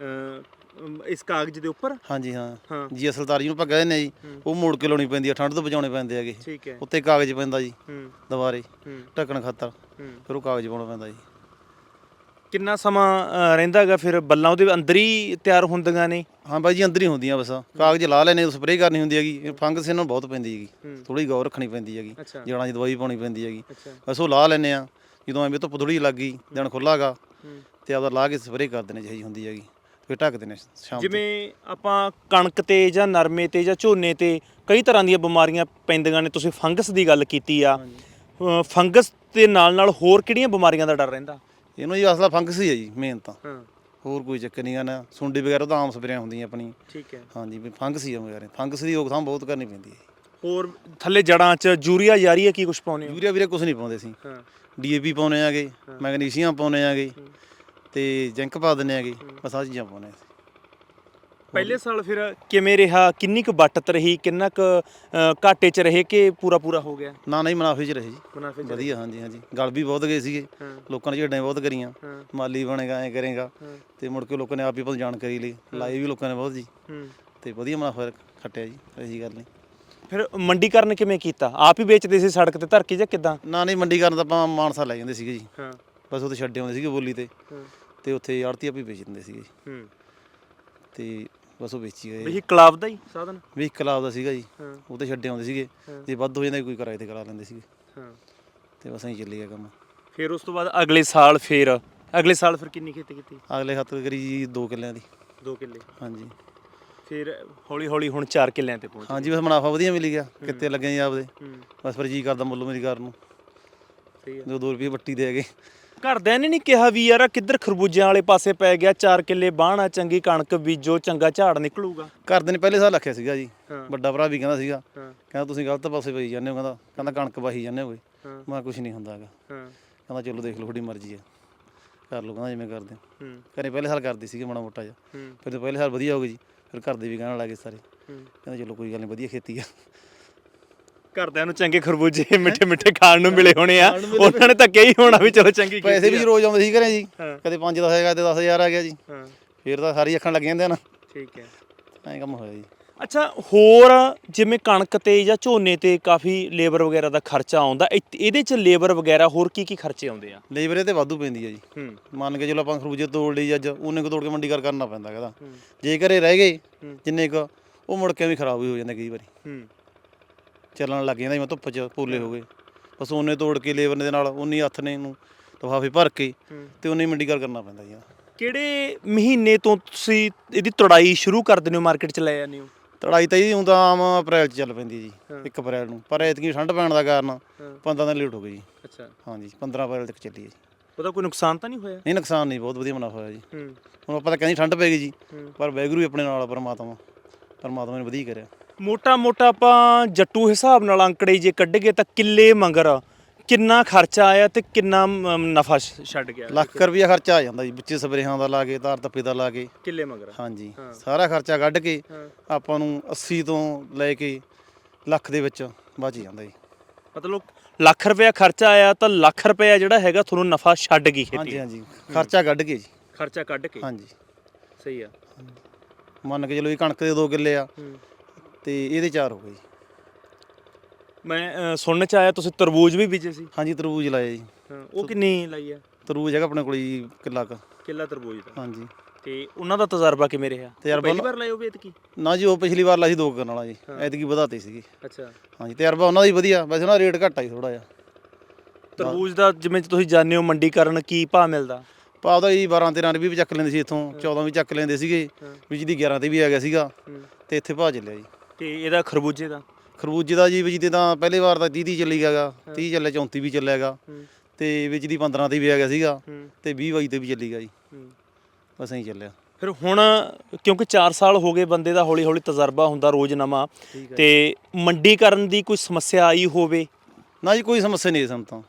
ਅਹ, ਇਸ ਕਾਗਜ਼ ਦੇ ਉੱਪਰ? ਹਾਂਜੀ ਹਾਂ। ਹਾਂ। ਜੀ ਅਸਲ ਤਾਰ ਜਿਹਨੂੰ ਆਪਾਂ ਕਹਿੰਦੇ ਨੇ ਜੀ ਹੂੰ। ਉਹ ਮੋੜ ਕੇ ਲਾਉਣੀ ਪੈਂਦੀ ਹੈ ਠੰਡ ਤੋਂ ਬਚਾਉਣੇ ਪੈਂਦੇ ਹੈਗੇ। ਠੀਕ ਹੈ। ਉੱਤੇ ਕਾਗਜ਼ ਪੈਂਦਾ ਜੀ ਹੂੰ। ਦੁਬਾਰੇ ਹੂੰ। ਢੱਕਣ ਖਾਤਰ। ਹੂੰ। ਫਿਰ ਉਹ ਕਾਗਜ਼ ਪਾਉਣਾ ਪੈਂਦਾ ਜੀ। ਕਿੰਨਾ ਸਮਾਂ ਅਹ, ਰਹਿੰਦਾਗਾ ਫਿਰ ਬੱਲਾਂ ਉਹਦੇ ਅੰਦਰ ਹੀ ਤਿਆਰ ਹੁੰਦੀਆਂ ਨੇ? ਹਾਂ ਬਾਈ ਜੀ ਅੰਦਰ ਹੀ ਹੁੰਦੀਆਂ ਬਸ। ਕਾਗਜ਼ ਲਾ ਲੈਣੇ ਸਪਰੇਅ ਕਰਨੀ ਹੁੰਦੀ ਹੈਗੀ। ਫੰਗਸ ਇਹਨਾਂ ਨੂੰ ਬਹੁਤ ਪੈਂਦੀ ਹੈਗੀ। ਥੋੜੀ ਗੌਰ ਰੱਖਣੀ ਪੈਂਦੀ ਹੈਗੀ। ਅੱਛਾ। ਜੜਾਂ 'ਚ ਦਵਾਈ ਪਾਉਣੀ ਪੈਂਦੀ ਹੈਗੀ। ਬਸ ਉਹ ਲਾ ਲੈਨੇ ਆ ਜਦੋਂ ਐਵੇਂ ਧੁੱਪ ਥੋੜੀ ਲੱਗ ਗਈ ਦਿਨ ਖੁੱਲਾਗਾ ਹੂੰ। ਤੇ ਆਪਦਾ ਲਾ ਕੇ ਸਪਰੇਅ ਕਰ ਦੇਣੇ ਜਿਹੀ ਹੁੰਦੀ ਹੈਗੀ। ਫਿਰ ਢੱਕਦੇ ਨੇ ਸ਼ਾਮ। ਜਿਵੇਂ ਆਪਾਂ ਕਣਕ ਤੇ ਜਾਂ ਨਰਮੇ ਤੇ ਜਾਂ ਝੋਨੇ ਤੇ ਕਈ ਤਰ੍ਹਾਂ ਦੀਆਂ ਬਿਮਾਰੀਆਂ ਪੈਂਦੀਆਂ ਨੇ ਤੁਸੀਂ ਫੰਗਸ ਦੀ ਗੱਲ ਕੀਤੀ ਆ। ਫੰਗਸ ਦੇ ਨਾਲ ਨਾਲ ਹੋਰ ਕਿਹੜੀਆਂ ਬਿਮਾਰੀਆਂ ਦਾ ਡਰ ਰਹਿੰਦਾ? ਇਹਨੂੰ ਜੀ ਅਸਲਾ ਫੰਗਸ ਹੀ ਹੈ ਜੀ ਮੇਨ ਤਾਂ। ਹਾਂ। ਹੋਰ ਕੋਈ ਚੱਕਰ ਨਹੀਂ ਨਾ ਸੁੰਡੀ ਵਗੈਰਾ ਤਾਂ ਆਮ ਸਪਰੇਆਂ ਹੁੰਦੀਆਂ ਆਪਣੀ ਠੀਕ ਹੈ। ਹਾਂਜੀ ਵੀ ਫੰਗਸ ਹੀ ਆ ਵਗੈਰਾ। ਫੰਗਸ ਦੀ ਰੋਕਥਾਮ ਬਹੁਤ ਕਰਨੀ ਪੈਂਦੀ ਹੈ ਹੋਰ ਥੱਲੇ ਜੜਾਂ 'ਚ ਯੂਰੀਆ ਹੈ ਕੀ ਕੁਝ ਪਾਉਨੇ ਹੋ? ਯੂਰੀਆ ਵੀਰੇ ਕੁਝ ਨਹੀਂ ਪਾਉਂਦੇ ਸੀ ਹਾਂ। ਡੀਏਪੀ ਪਾਉਨੇ ਆਗੇ ਮੈਗਨੀਸ਼ੀਅਮ ਪਾਉਨੇ ਆਗੇ। ਤੇ ਜ਼ਿੰਕ ਪਾ ਦਿੰਨੇ ਆਗੇ ਬਸ ਆਹ ਚੀਜ਼ਾਂ ਪਾਉਨੇ ਸੀ ਪਹਿਲੇ ਸਾਲ ਫਿਰ ਕਿਵੇਂ ਰਿਹਾ? ਕਿੰਨੀ ਕੁ ਬੱਟਤ ਰਹੀ? ਕਿੰਨਾ ਕੁ ਘਾਟੇ 'ਚ ਰਹੇ ਕਿ ਪੂਰਾ ਪੂਰਾ ਹੋ ਗਿਆ? ਨਾ ਨਹੀਂ ਮੁਨਾਫੇ 'ਚ ਰਹੇ ਜੀ। ਮੁਨਾਫੇ ਵਧੀਆ ਹਾਂਜੀ ਹਾਂਜੀ। ਗਲ ਵੀ ਬਹੁਤ ਗਏ ਸੀਗੇ। ਹਾਂ। ਲੋਕਾਂ ਨੇ ਝੇਡਾਂ ਬਹੁਤ ਕਰੀਆਂ। ਹਾਂ। ਮਾਲੀ ਬਣੇਗਾ ਐ ਕਰੇਗਾ। ਹਾਂ। ਤੇ ਮੁੜ ਕੇ ਲੋਕਾਂ ਨੇ ਆਪ ਹੀ ਬਹੁਤ ਜਾਣਕਾਰੀ ਲਈ। ਲਾਈ ਵੀ ਲੋਕਾਂ ਨੇ ਬਹੁਤ ਜੀ। ਹੂੰ। ਤੇ ਵਧੀਆ ਮੁਨਾਫਾ ਖੱਟਿਆ ਜੀ। ਇਹੀ ਗੱਲ ਨਹੀਂ। ਫਿਰ ਮੰਡੀਕਰਨ ਕਿਵੇਂ ਕੀਤਾ? ਆਪ ਹੀ ਵੇਚਦੇ ਸੀ ਸੜਕ ਤੇ ਧਰ ਕੇ ਜਾਂ ਕਿਦਾਂ? ਨਾ ਨਹੀਂ ਮੰਡੀ ਕਰਨ ਤਾਂ ਆਪਾਂ ਮਾਨਸਾ ਲੈ ਜਾਂਦੇ ਸੀਗੇ ਜੀ। ਹਾਂ। ਬਸ ਉੱਥੇ ਛੱਡੇ ਆਉਂਦੇ ਸੀਗੇ ਬੋਲੀ ਤੇ। ਹਾਂ। ਤੇ ਉੱਥੇ ਆੜਤੀ ਆਪੀ ਵੇਚ ਦਿੰਦੇ ਸੀਗੇ ਹੂੰ। ਤੇ ਬਸ ਉਹ ਵੇਚੀ ਗਏ ਬਈ ਕਲਾਬ ਦਾ ਹੀ ਸਾਧਨ? ਵੀ ਇੱਕ ਕਲਾਬ ਦਾ ਸੀਗਾ ਜੀ। ਹਾਂ। ਉਹ ਤੇ ਛੱਡੇ ਆਉਂਦੇ ਸੀਗੇ ਹਾਂ। ਜੇ ਵੱਧ ਹੋ ਜਾਂਦਾ ਕੋਈ ਕਿਰਾਏ ਤੇ ਕਰਾ ਲੈਂਦੇ ਸੀਗੇ। ਹਾਂ। ਤੇ ਬਸ ਐਂ ਚੱਲੀ ਗਿਆ ਕੰਮ। ਫਿਰ ਉਸ ਤੋਂ ਬਾਅਦ ਅਗਲੇ ਸਾਲ ਫਿਰ ਅਗਲੇ ਸਾਲ ਫਿਰ ਕਿੰਨੀ ਖੇਤੀ ਕੀਤੀ? ਅਗਲੇ ਖਾਤਰ ਕਰੀ ਜੀ 2 ਕਿੱਲਿਆਂ ਦੀ। 2 ਕਿੱਲੇ। ਹਾਂਜੀ। ਫਿਰ ਹੌਲੀ ਹੌਲੀ ਹੁਣ 4 ਕਿੱਲਿਆਂ ਤੇ ਪਹੁੰਚ ਹਾਂਜੀ ਬਸ ਮੁਨਾਫਾ ਵਧੀਆ ਮਿਲ ਗਿਆ। ਕਿੱਤੇ ਲੱਗੇ ਜੀ ਆਪਦੇ। ਹੂੰ। ਬਸ ਫਿਰ ਜੀ ਕਰਦਾ ਮੁੱਲ ਮੇਰੀ ਕਰਨ ਨੂੰ। ਸਹੀ ਆ। ਜੋ 2 ਰੁਪਏ ਵੱਟੀ ਦੇ ਹੈਗੇ। ਘਰਦਿਆਂ ਨੇ ਨਹੀਂ ਕਿਹਾ ਵੀ ਯਾਰ ਆਹ ਕਿੱਧਰ ਖਰਬੂਜਿਆਂ ਵਾਲੇ ਪਾਸੇ ਪੈ ਗਿਆ 4 ਕਿੱਲੇ ਬਾਹਣਾ ਚੰਗੀ ਕਣਕ ਬੀਜੋ ਚੰਗਾ ਝਾੜ ਨਿਕਲੂਗਾ। ਘਰਦੇ ਨੇ ਪਹਿਲੇ ਸਾਲ ਆਖਿਆ ਸੀਗਾ ਜੀ ਹਾਂ। ਵੱਡਾ ਭਰਾ ਵੀ ਕਹਿੰਦਾ ਸੀਗਾ ਹਾਂ। ਕਹਿੰਦਾ ਤੁਸੀਂ ਗਲਤ ਪਾਸੇ ਪਈ ਜਾਂਦੇ ਹੋ ਕਹਿੰਦਾ ਕਹਿੰਦਾ ਕਣਕ ਵਾਹੀ ਜਾਂਦੇ ਹੋ ਕੋਈ ਹਾਂ। ਮੈਂ ਕੁਝ ਨਹੀਂ ਹੁੰਦਾ ਹੈਗਾ। ਹਾਂ। ਕਹਿੰਦਾ ਚਲੋ ਦੇਖ ਲਓ ਤੁਹਾਡੀ ਮਰਜ਼ੀ ਹੈ ਕਰ ਲਓ ਕਹਿੰਦਾ ਜਿਵੇਂ ਕਰਦੇ ਹੋ। ਹੂੰ। ਘਰੇ ਪਹਿਲੇ ਸਾਲ ਕਰਦੇ ਸੀਗੇ ਮਾੜਾ ਮੋਟਾ ਜਿਹਾ। ਹੂੰ। ਫਿਰ ਤਾਂ ਪਹਿਲੇ ਸਾਲ ਵਧੀਆ ਹੋ ਗਈ ਜੀ ਫਿਰ ਘਰ ਦੇ ਵੀ ਕਹਿਣ ਲੱਗੇ ਸਾਰੇ। ਹੂੰ। ਕਹਿੰਦੇ ਚਲੋ ਕੋਈ ਗੱਲ ਨਹੀਂ ਵਧੀਆ ਖੇਤੀ ਆ। ਘਰਦਿਆਂ ਨੂੰ ਚੰਗੇ ਖਰਬੂਜੇ ਮਿੱਠੇ ਮਿੱਠੇ ਖਾਣ ਨੂੰ ਮਿਲੇ ਹੋਣੇ ਆ। ਉਹਨਾਂ ਨੇ ਤਾਂ ਕਹੀ ਹੋਣਾ ਵੀ ਚਲੋ ਚੰਗੀ ਪੈਸੇ ਖੇਤੀ ਵੀ ਆ। ਰੋਜ਼ ਆਉਂਦੇ ਸੀ ਘਰੇ ਜੀ। ਹਾਂ। ਕਦੇ 5 10 ਹਜ਼ਾਰ ਤੇ 10000 ਆ ਗਿਆ ਜੀ। ਹਾਂ। ਫਿਰ ਤਾਂ ਸਾਰੀ ਅੱਖਾਂ ਲੱਗ ਜਾਂਦੇ ਨਾ। ਠੀਕ ਹੈ। ਐਂ ਕੰਮ ਹੋਇਆ ਜੀ। ਅੱਛਾ ਹੋਰ ਜਿਵੇਂ ਕਣਕ ਤੇ ਜਾਂ ਝੋਨੇ ਤੇ ਕਾਫੀ ਲੇਬਰ ਵਗੈਰਾ ਦਾ ਖਰਚਾ ਆਉਂਦਾ ਇਹ- ਇਹਦੇ ਚ ਲੇਬਰ ਵਗੈਰਾ ਹੋਰ ਕੀ ਕੀ ਖਰਚੇ ਆਉਂਦੇ ਆ? ਲੇਬਰ ਇਹ ਤੇ ਵਾਧੂ ਪੈਂਦੀ ਹੈ ਜੀ। ਹੂੰ। ਮੰਨ ਕੇ ਚਲੋ ਆਪਾਂ ਖਰਬੂਜੇ ਤੋੜ ਲਈ ਅੱਜ ਉਹਨੇ ਕੋ ਤੋੜ ਕੇ ਮੰਡੀ ਕਰ ਕਰਨਾ ਪੈਂਦਾ ਕਹਿੰਦਾ ਹੂੰ। ਜੇ ਘਰੇ ਰਹਿ ਗਏ ਹੂੰ। ਜਿੰਨੇ ਕੁ ਉਹ ਮੁੜ ਕੇ ਵੀ ਖਰਾਬ ਵੀ ਹੋ ਜਾਂਦੇ ਕਈ ਵਾਰੀ। ਹੂੰ। ਚੱਲਣ ਲੱਗ ਜਾਂਦਾ ਜਿਵੇਂ ਧੁੱਪ 'ਚ ਪੋਲੇ ਹੋ ਗਏ। ਬਸ ਉਹਨੇ ਤੋੜ ਕੇ ਲੇਬਰ ਦੇ ਨਾਲ ਉਨੀ ਹੱਥ ਨੇ ਨੂੰ ਲਿਫਾਫੇ ਭਰ ਕੇ ਤੇ ਉਹਨੇ ਮੰਡੀ ਕਰ ਕਰਨਾ ਪੈਂਦਾ ਜੀ। ਕਿਹੜੇ ਮਹੀਨੇ ਤੋਂ ਤੁਸੀਂ ਇਹਦੀ ਤੜਾਈ ਸ਼ੁਰੂ ਕਰ ਦਿੰਦੇ ਹੋ ਮਾਰਕੀਟ ਚ ਲੈ ਜਾਂਦੇ ਹੋ? ਤੜਾਈ ਤਾਂ ਜੀ ਹੁਣ ਤਾਂ ਆਮ ਅਪ੍ਰੈਲ 'ਚ ਚੱਲ ਪੈਂਦੀ ਜੀ ਹਾਂ। 1 ਅਪ੍ਰੈਲ ਨੂੰ। ਪਰ ਐਤਕੀ ਠੰਡ ਪੈਣ ਦਾ ਕਾਰਨ ਹਾਂ। 15 ਦਿਨ ਲੇਟ ਹੋ ਗਈ ਜੀ। ਅੱਛਾ। ਹਾਂਜੀ 15 ਅਪ੍ਰੈਲ ਤੱਕ ਚੱਲੀ ਹੈ ਜੀ। ਉਹਦਾ ਕੋਈ ਨੁਕਸਾਨ ਤਾਂ ਨਹੀਂ ਹੋਇਆ? ਨਹੀਂ ਨੁਕਸਾਨ ਨਹੀਂ ਬਹੁਤ ਵਧੀਆ ਮੁਨਾਫਾ ਹੋਇਆ ਜੀ। ਹੂੰ। ਹੁਣ ਆਪਾਂ ਤਾਂ ਕਹਿੰਦੇ ਠੰਡ ਪੈ ਗਈ ਜੀ ਪਰ ਵੈਗਰੂ ਆਪਣੇ ਨਾਲ ਪਰਮਾਤਮਾ। ਪਰਮਾਤਮਾ ਨੇ ਵਧੀਆ ਕਰਿਆ। ਮੋਟਾ ਮੋਟਾ ਆਪਾਂ ਜੱਟੂ ਹਿਸਾਬ ਨਾਲ ਅੰਕੜੇ ਜੇ ਕੱਢ ਗਏ ਤਾਂ ਕਿੱਲੇ ਮੰਗਰ ਕਿੰਨਾ ਖਰਚਾ ਆਇਆ ਤੇ ਕਿੰਨਾ ਨਫਾ ਛੱਡ ਗਿਆ? ਲੱਖ ਰੁਪਈਆ ਖਰਚਾ ਆ ਜਾਂਦਾ ਜੀ ਵਿੱਚ ਸਪਰੇਹਾਂ ਦਾ ਲਾ ਕੇ ਤਾਰ ਤੱਪੇ ਦਾ ਲਾ ਕੇ। ਕਿੱਲੇ ਮੰਗਰ? ਹਾਂਜੀ ਹਾਂ। ਸਾਰਾ ਖਰਚਾ ਕੱਢ ਕੇ ਹਾਂ। ਆਪਾਂ ਨੂੰ 80 ਤੋਂ ਲੈ ਕੇ ਲੱਖ ਦੇ ਵਿੱਚ ਬਚ ਜਾਂਦਾ ਜੀ। ਮਤਲਬ ਲੱਖ ਰੁਪਇਆ ਖਰਚਾ ਆਇਆ ਤਾਂ ਲੱਖ ਰੁਪਇਆ ਜਿਹੜਾ ਹੈਗਾ ਤੁਹਾਨੂੰ ਨਫਾ ਛੱਡ ਗਈ ਹਾਂਜੀ ਖੇਤੀ। ਹਾਂਜੀ ਖਰਚਾ ਕੱਢ ਕੇ ਜੀ। ਖਰਚਾ ਕੱਢ ਕੇ? ਹਾਂਜੀ। ਸਹੀ ਆ। ਮੰਨ ਕੇ ਚਲੋ ਇਹ ਕਣਕ ਦੇ 2 ਕਿੱਲੇ ਆ। ਹੂੰ। ਤੇ ਇਹਦੇ 4 ਹੋ ਗਏ ਜੀ। ਮੈਂ ਅ, ਸੁਣਨ ਚ ਆਇਆ ਤੁਸੀਂ ਤਰਬੂਜ ਵੀ ਬੀਜੇ ਸੀ। ਹਾਂਜੀ ਤਰਬੂਜ ਲਾਇਆ ਜੀ। ਉਹ ਕਿੰਨੀ ਲਾਈ ਆ? ਤਰਬੂਜ ਹੈਗਾ ਆਪਣੇ ਕੋਲ ਜੀ ਕਿੱਲਾ ਕ। ਕਿੱਲਾ ਤਰਬੂਜ ਦਾ। ਹਾਂਜੀ। ਤੇ ਉਹਨਾਂ ਦਾ ਤਜਰਬਾ ਕਿਵੇਂ ਰਿਹਾ? ਤਜਰਬਾ ਪਹਿਲੀ ਵਾਰ ਲਾਏ ਹੋ ਵੇਤ ਕੀ ਨਾ ਜੀ ਉਹ ਪਿਛਲੀ ਵਾਰ ਸੀ ਦੋ ਕਰਨ ਵਾਲਾ ਜੀ। ਹਾਂ। ਐਤਕੀ ਵਧਾਤੇ ਸੀਗੇ। ਅੱਛਾ। ਹਾਂਜੀ ਤਜਰਬਾ ਉਹਨਾਂ ਦਾ ਹੀ ਵਧੀਆ। ਵੈਸੇ ਉਹਨਾਂ ਦਾ ਰੇਟ ਘੱਟ ਆ ਜੀ ਥੋੜਾ ਜਿਹਾ। ਤਰਬੂਜ ਦਾ ਜਿਵੇਂ ਤੁਸੀਂ ਜਾਣਦੇ ਹੋ ਮੰਡੀਕਰਨ ਕੀ ਭਾਅ ਮਿਲਦਾ? ਭਾਅ ਉਹਦਾ ਜੀ 12 13 ਰੁਪਏ ਵੀ ਚੱਕ ਲੈਂਦੇ ਸੀ ਇੱਥੋਂ 14 ਵੀ ਚੱਕ ਲੈਂਦੇ ਸੀਗੇ। ਹਾਂ। ਵਿੱਚ ਦੀ 11 ਤੇ ਵੀ ਆ ਗਿਆ ਸੀਗਾ। ਤੇ ਇੱਥੇ ਭਾਅ ਚੱਲਿਆ ਜੀ। ਤੇ ਇਹਦਾ ਖਰਬੂਜੇ ਦਾ। ਖਰਬੂਜੇ ਦਾ ਜੀ ਵਿੱਚ ਦੀ ਤਾਂ ਪਹਿਲੀ ਵਾਰ ਤਾਂ 30 30 ਚੱਲੀ ਗਿਆਗਾ 30 ਚੱਲਿਆ 34 ਵੀ ਚੱਲਿਆਗਾ ਤੇ ਵਿੱਚ ਦੀ 15 ਤੇ ਵੀ ਆ ਗਿਆ ਸੀਗਾ ਤੇ 20 22 ਤੇ ਵੀ ਚੱਲੀ ਗਿਆ ਜੀ। ਬਸ ਐਂ ਚੱਲਿਆ। ਫਿਰ ਹੁਣ ਕਿਉਂਕਿ 4 ਸਾਲ ਹੋ ਗਏ ਬੰਦੇ ਦਾ ਹੌਲੀ ਹੌਲੀ ਤਜਰਬਾ ਹੁੰਦਾ ਰੋਜ਼ ਨਵਾਂ ਤੇ ਮੰਡੀਕਰਨ ਦੀ ਕੋਈ ਸਮੱਸਿਆ ਆਈ ਹੋਵੇ? ਨਾ ਜੀ ਕੋਈ ਸਮੱਸਿਆ ਨਹੀਂ ਸਾਨੂੰ ਤਾਂ।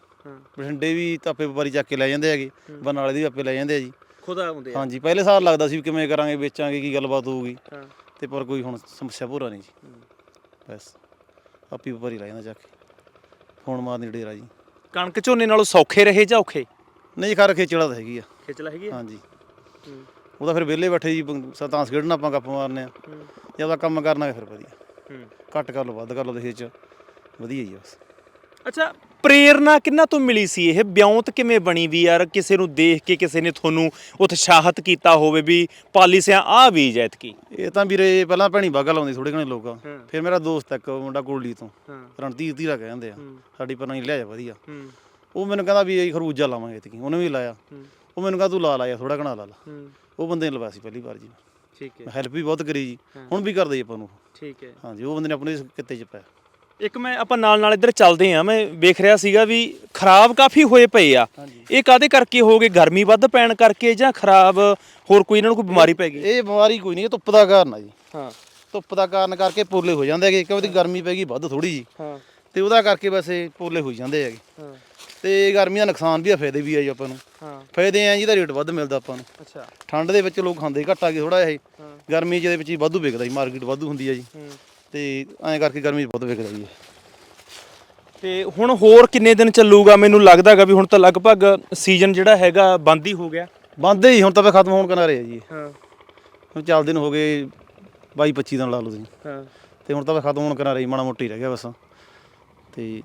ਬਠਿੰਡੇ ਵੀ ਤਾਂ ਆਪੇ ਵਪਾਰੀ ਚੱਕ ਕੇ ਲੈ ਜਾਂਦੇ ਹੈਗੇ ਬਰਨਾਲੇ ਦੀ ਆਪੇ ਲੈ ਜਾਂਦੇ ਆ ਜੀ। ਖੁਦ ਆਉਂਦੇ ਆ। ਹਾਂਜੀ ਪਹਿਲੇ ਸਾਲ ਲੱਗਦਾ ਸੀ ਕਿਵੇਂ ਕਰਾਂਗੇ ਵੇਚਾਂਗੇ ਕੀ ਗੱਲਬਾਤ ਹੋਊਗੀ। ਤੇ ਪਰ ਕੋਈ ਹੁਣ ਸਮੱਸਿਆ ਪੂਰਾ ਨਹੀਂ ਜੀ। ਹੂੰ। ਬਸ ਆਪੀ ਵਪਾਰੀ ਲੈ ਜਾਂਦਾ ਚੱਕ ਕੇ। ਫੋਨ ਮਾਰਨੀ ਡੇਰਾ ਜੀ। ਕਣਕ ਝੋਨੇ ਨਾਲੋਂ ਸੌਖੇ ਰਹੇ ਜਾਂ ਔਖੇ? ਨਹੀਂ ਖਰ ਖੇਚੜਾ ਤਾਂ ਹੈਗੀ ਆ। ਖੇਚਲਾ ਹੈਗੀ ਹਾਂਜੀ। ਉਹਦਾ ਫਿਰ ਵਿਹਲੇ ਬੈਠੇ ਜੀ ਸਤਾਂਸ ਖੇਡਣਾ ਆਪਾਂ ਗੱਪ ਮਾਰਨੇ ਆ। ਜੇ ਆਪਦਾ ਕੰਮ ਕਰਨਾ ਫਿਰ ਵਧੀਆ। ਘੱਟ ਕਰ ਲਓ ਵੱਧ ਕਰ ਲਓ ਦੇ ਚ। ਵਧੀਆ ਹੀ ਆ ਬਸ। ਅੱਛਾ ਪ੍ਰੇਰਨਾ ਕਿੰਨਾ ਤੋਂ ਮਿਲੀ ਸੀ? ਇਹ ਵਿਉਂਤ ਕਿਵੇਂ ਬਣੀ ਵੀ ਯਾਰ? ਕਿਸੇ ਨੂੰ ਦੇਖ ਕੇ ਕਿਸੇ ਨੇ ਤੁਹਾਨੂੰ ਉਤਸ਼ਾਹਤ ਕੀਤਾ ਹੋਵੇ ਵੀ ਪਾਲੀ ਸਿਆ ਆ ਬੀਜ ਐਤਕੀ। ਇਹ ਤਾਂ ਵੀਰੇ ਪਹਿਲਾਂ ਭੈਣੀ ਬਾਗਾ ਲਾਉਂਦੇ ਥੋੜੇ ਘਣੇ ਲੋਕ। ਫਿਰ ਮੇਰਾ ਦੋਸਤ ਇੱਕ ਮੁੰਡਾ ਕੋਲੀ ਤੋਂ। ਰਣਧੀਰ ਧੀਰਾ ਕਹਿੰਦੇ ਆ। ਸਾਡੀ ਪਰ ਨਹੀਂ ਲਿਆ ਵਧੀਆ। ਹੂੰ। ਉਹ ਮੈਨੂੰ ਕਹਿੰਦਾ ਵੀ ਇਹ ਖਰਬੂਜਾ ਲਾਵਾਂਗੇ ਇਤਕੀ ਉਹਨੇ ਵੀ ਲਾਇਆ। ਉਹ ਮੈਨੂੰ ਕਹਿੰਦਾ ਤੂੰ ਲਾ ਲਾ ਯਾਰ ਥੋੜਾ ਘਣਾ ਲਾ ਲਾ। ਉਹ ਬੰਦੇ ਨੇ ਲਵਾਇਆ ਸੀ ਪਹਿਲੀ ਵਾਰ ਜੀ। ਠੀਕ ਹੈ। ਹੈਲਪ ਵੀ ਬਹੁਤ ਕਰੀ ਜੀ। ਹੁਣ ਵੀ ਕਰਦੇ ਜੀ ਆਪਾਂ ਨੂੰ। ਠੀਕ ਹੈ। ਹਾਂਜੀ ਉਹ ਬੰਦੇ ਨੇ ਆਪਣੇ ਕਿੱਤੇ ਚ ਪਾਇਆ। ਇੱਕ ਮੈਂ ਆਪਾਂ ਨਾਲ ਨਾਲ ਇੱਧਰ ਚੱਲਦੇ ਆ ਮੈਂ ਵੇਖ ਰਿਹਾ ਸੀਗਾ ਵੀ ਖਰਾਬ ਕਾਫੀ ਹੋਏ ਪਏ ਆ। ਇਹ ਕਾਦੇ ਕਰਕੇ ਹੋ ਗਏ? ਗਰਮੀ ਵੱਧ ਪੈਣ ਕਰਕੇ ਜਾਂ ਖਰਾਬ ਹੋਰ ਕੋਈ ਇਹਨਾਂ ਨੂੰ ਕੋਈ ਬਿਮਾਰੀ ਪੈ ਗਈ? ਇਹ ਬਿਮਾਰੀ ਕੋਈ ਨਹੀਂ ਇਹ ਧੁੱਪ ਦਾ ਕਾਰਨ ਆ ਜੀ। ਹਾਂ। ਧੁੱਪ ਦਾ ਕਾਰਨ ਕਰਕੇ ਪੋਲੇ ਹੋ ਜਾਂਦੇ ਹੈਗੇ ਕਿਉਂਕਿ ਗਰਮੀ ਪੈ ਗਈ ਵੱਧ ਥੋੜੀ ਜੀ। ਹਾਂ। ਤੇ ਉਹਦਾ ਕਰਕੇ ਵੈਸੇ ਪੋਲੇ ਹੋਈ ਜਾਂਦੇ ਹੈਗੇ। ਹਾਂ। ਤੇ ਗਰਮੀ ਦਾ ਨੁਕਸਾਨ ਵੀ ਆ ਫਾਇਦੇ ਵੀ ਆ ਜੀ ਆਪਾਂ ਨੂੰ। ਹਾਂ। ਫਾਇਦੇ ਆ ਜੀ ਦਾ ਰੇਟ ਵੱਧ ਮਿਲਦਾ ਆਪਾਂ ਨੂੰ। ਅੱਛਾ। ਠੰਡ ਦੇ ਵਿੱਚ ਲੋਕ ਖਾਂਦੇ ਘੱਟ ਆ ਗਏ ਥੋੜਾ ਇਹ। ਹਾਂ। ਗਰਮੀ 'ਚ ਇਹਦੇ ਵਿੱਚ ਹੀ ਵਾਧੂ ਵਿਕਦਾ ਜੀ ਮਾਰਕੀਟ ਵਾਧੂ ਹੁੰਦੀ ਆ ਜੀ। ਹੂੰ। ਤੇ ਐਂ ਕਰਕੇ ਗਰਮੀ 'ਚ ਬਹੁਤ ਵਿਕਦਾ ਜੀ ਇਹ। ਤੇ ਹੁਣ ਹੋਰ ਕਿੰਨੇ ਦਿਨ ਚੱਲੂਗਾ? ਮੈਨੂੰ ਲੱਗਦਾਗਾ ਵੀ ਹੁਣ ਤਾਂ ਲਗਭਗ ਸੀਜ਼ਨ ਜਿਹੜਾ ਹੈਗਾ ਬੰਦ ਹੀ ਹੋ ਗਿਆ। ਬੰਦ ਹੀ ਹੁਣ ਤਾਂ ਫੇ ਖਤਮ ਹੋਣ ਕਿਨਾਰੇ ਆ ਜੀ। ਇਹ। ਹਾਂ। ਹੁਣ ਚੱਲਦੇ ਨੂੰ ਹੋ ਗਏ 22 25 ਦਿਨ ਲਾ ਲਓ ਤੁਸੀਂ। ਹਾਂ। ਤੇ ਹੁਣ ਤਾਂ ਖਤਮ ਹੋਣ ਕਿਨਾਰੇ ਹੀ ਮਾੜਾ ਮੋਟੀ ਰਹਿ ਗਿਆ ਬਸ। ਤੇ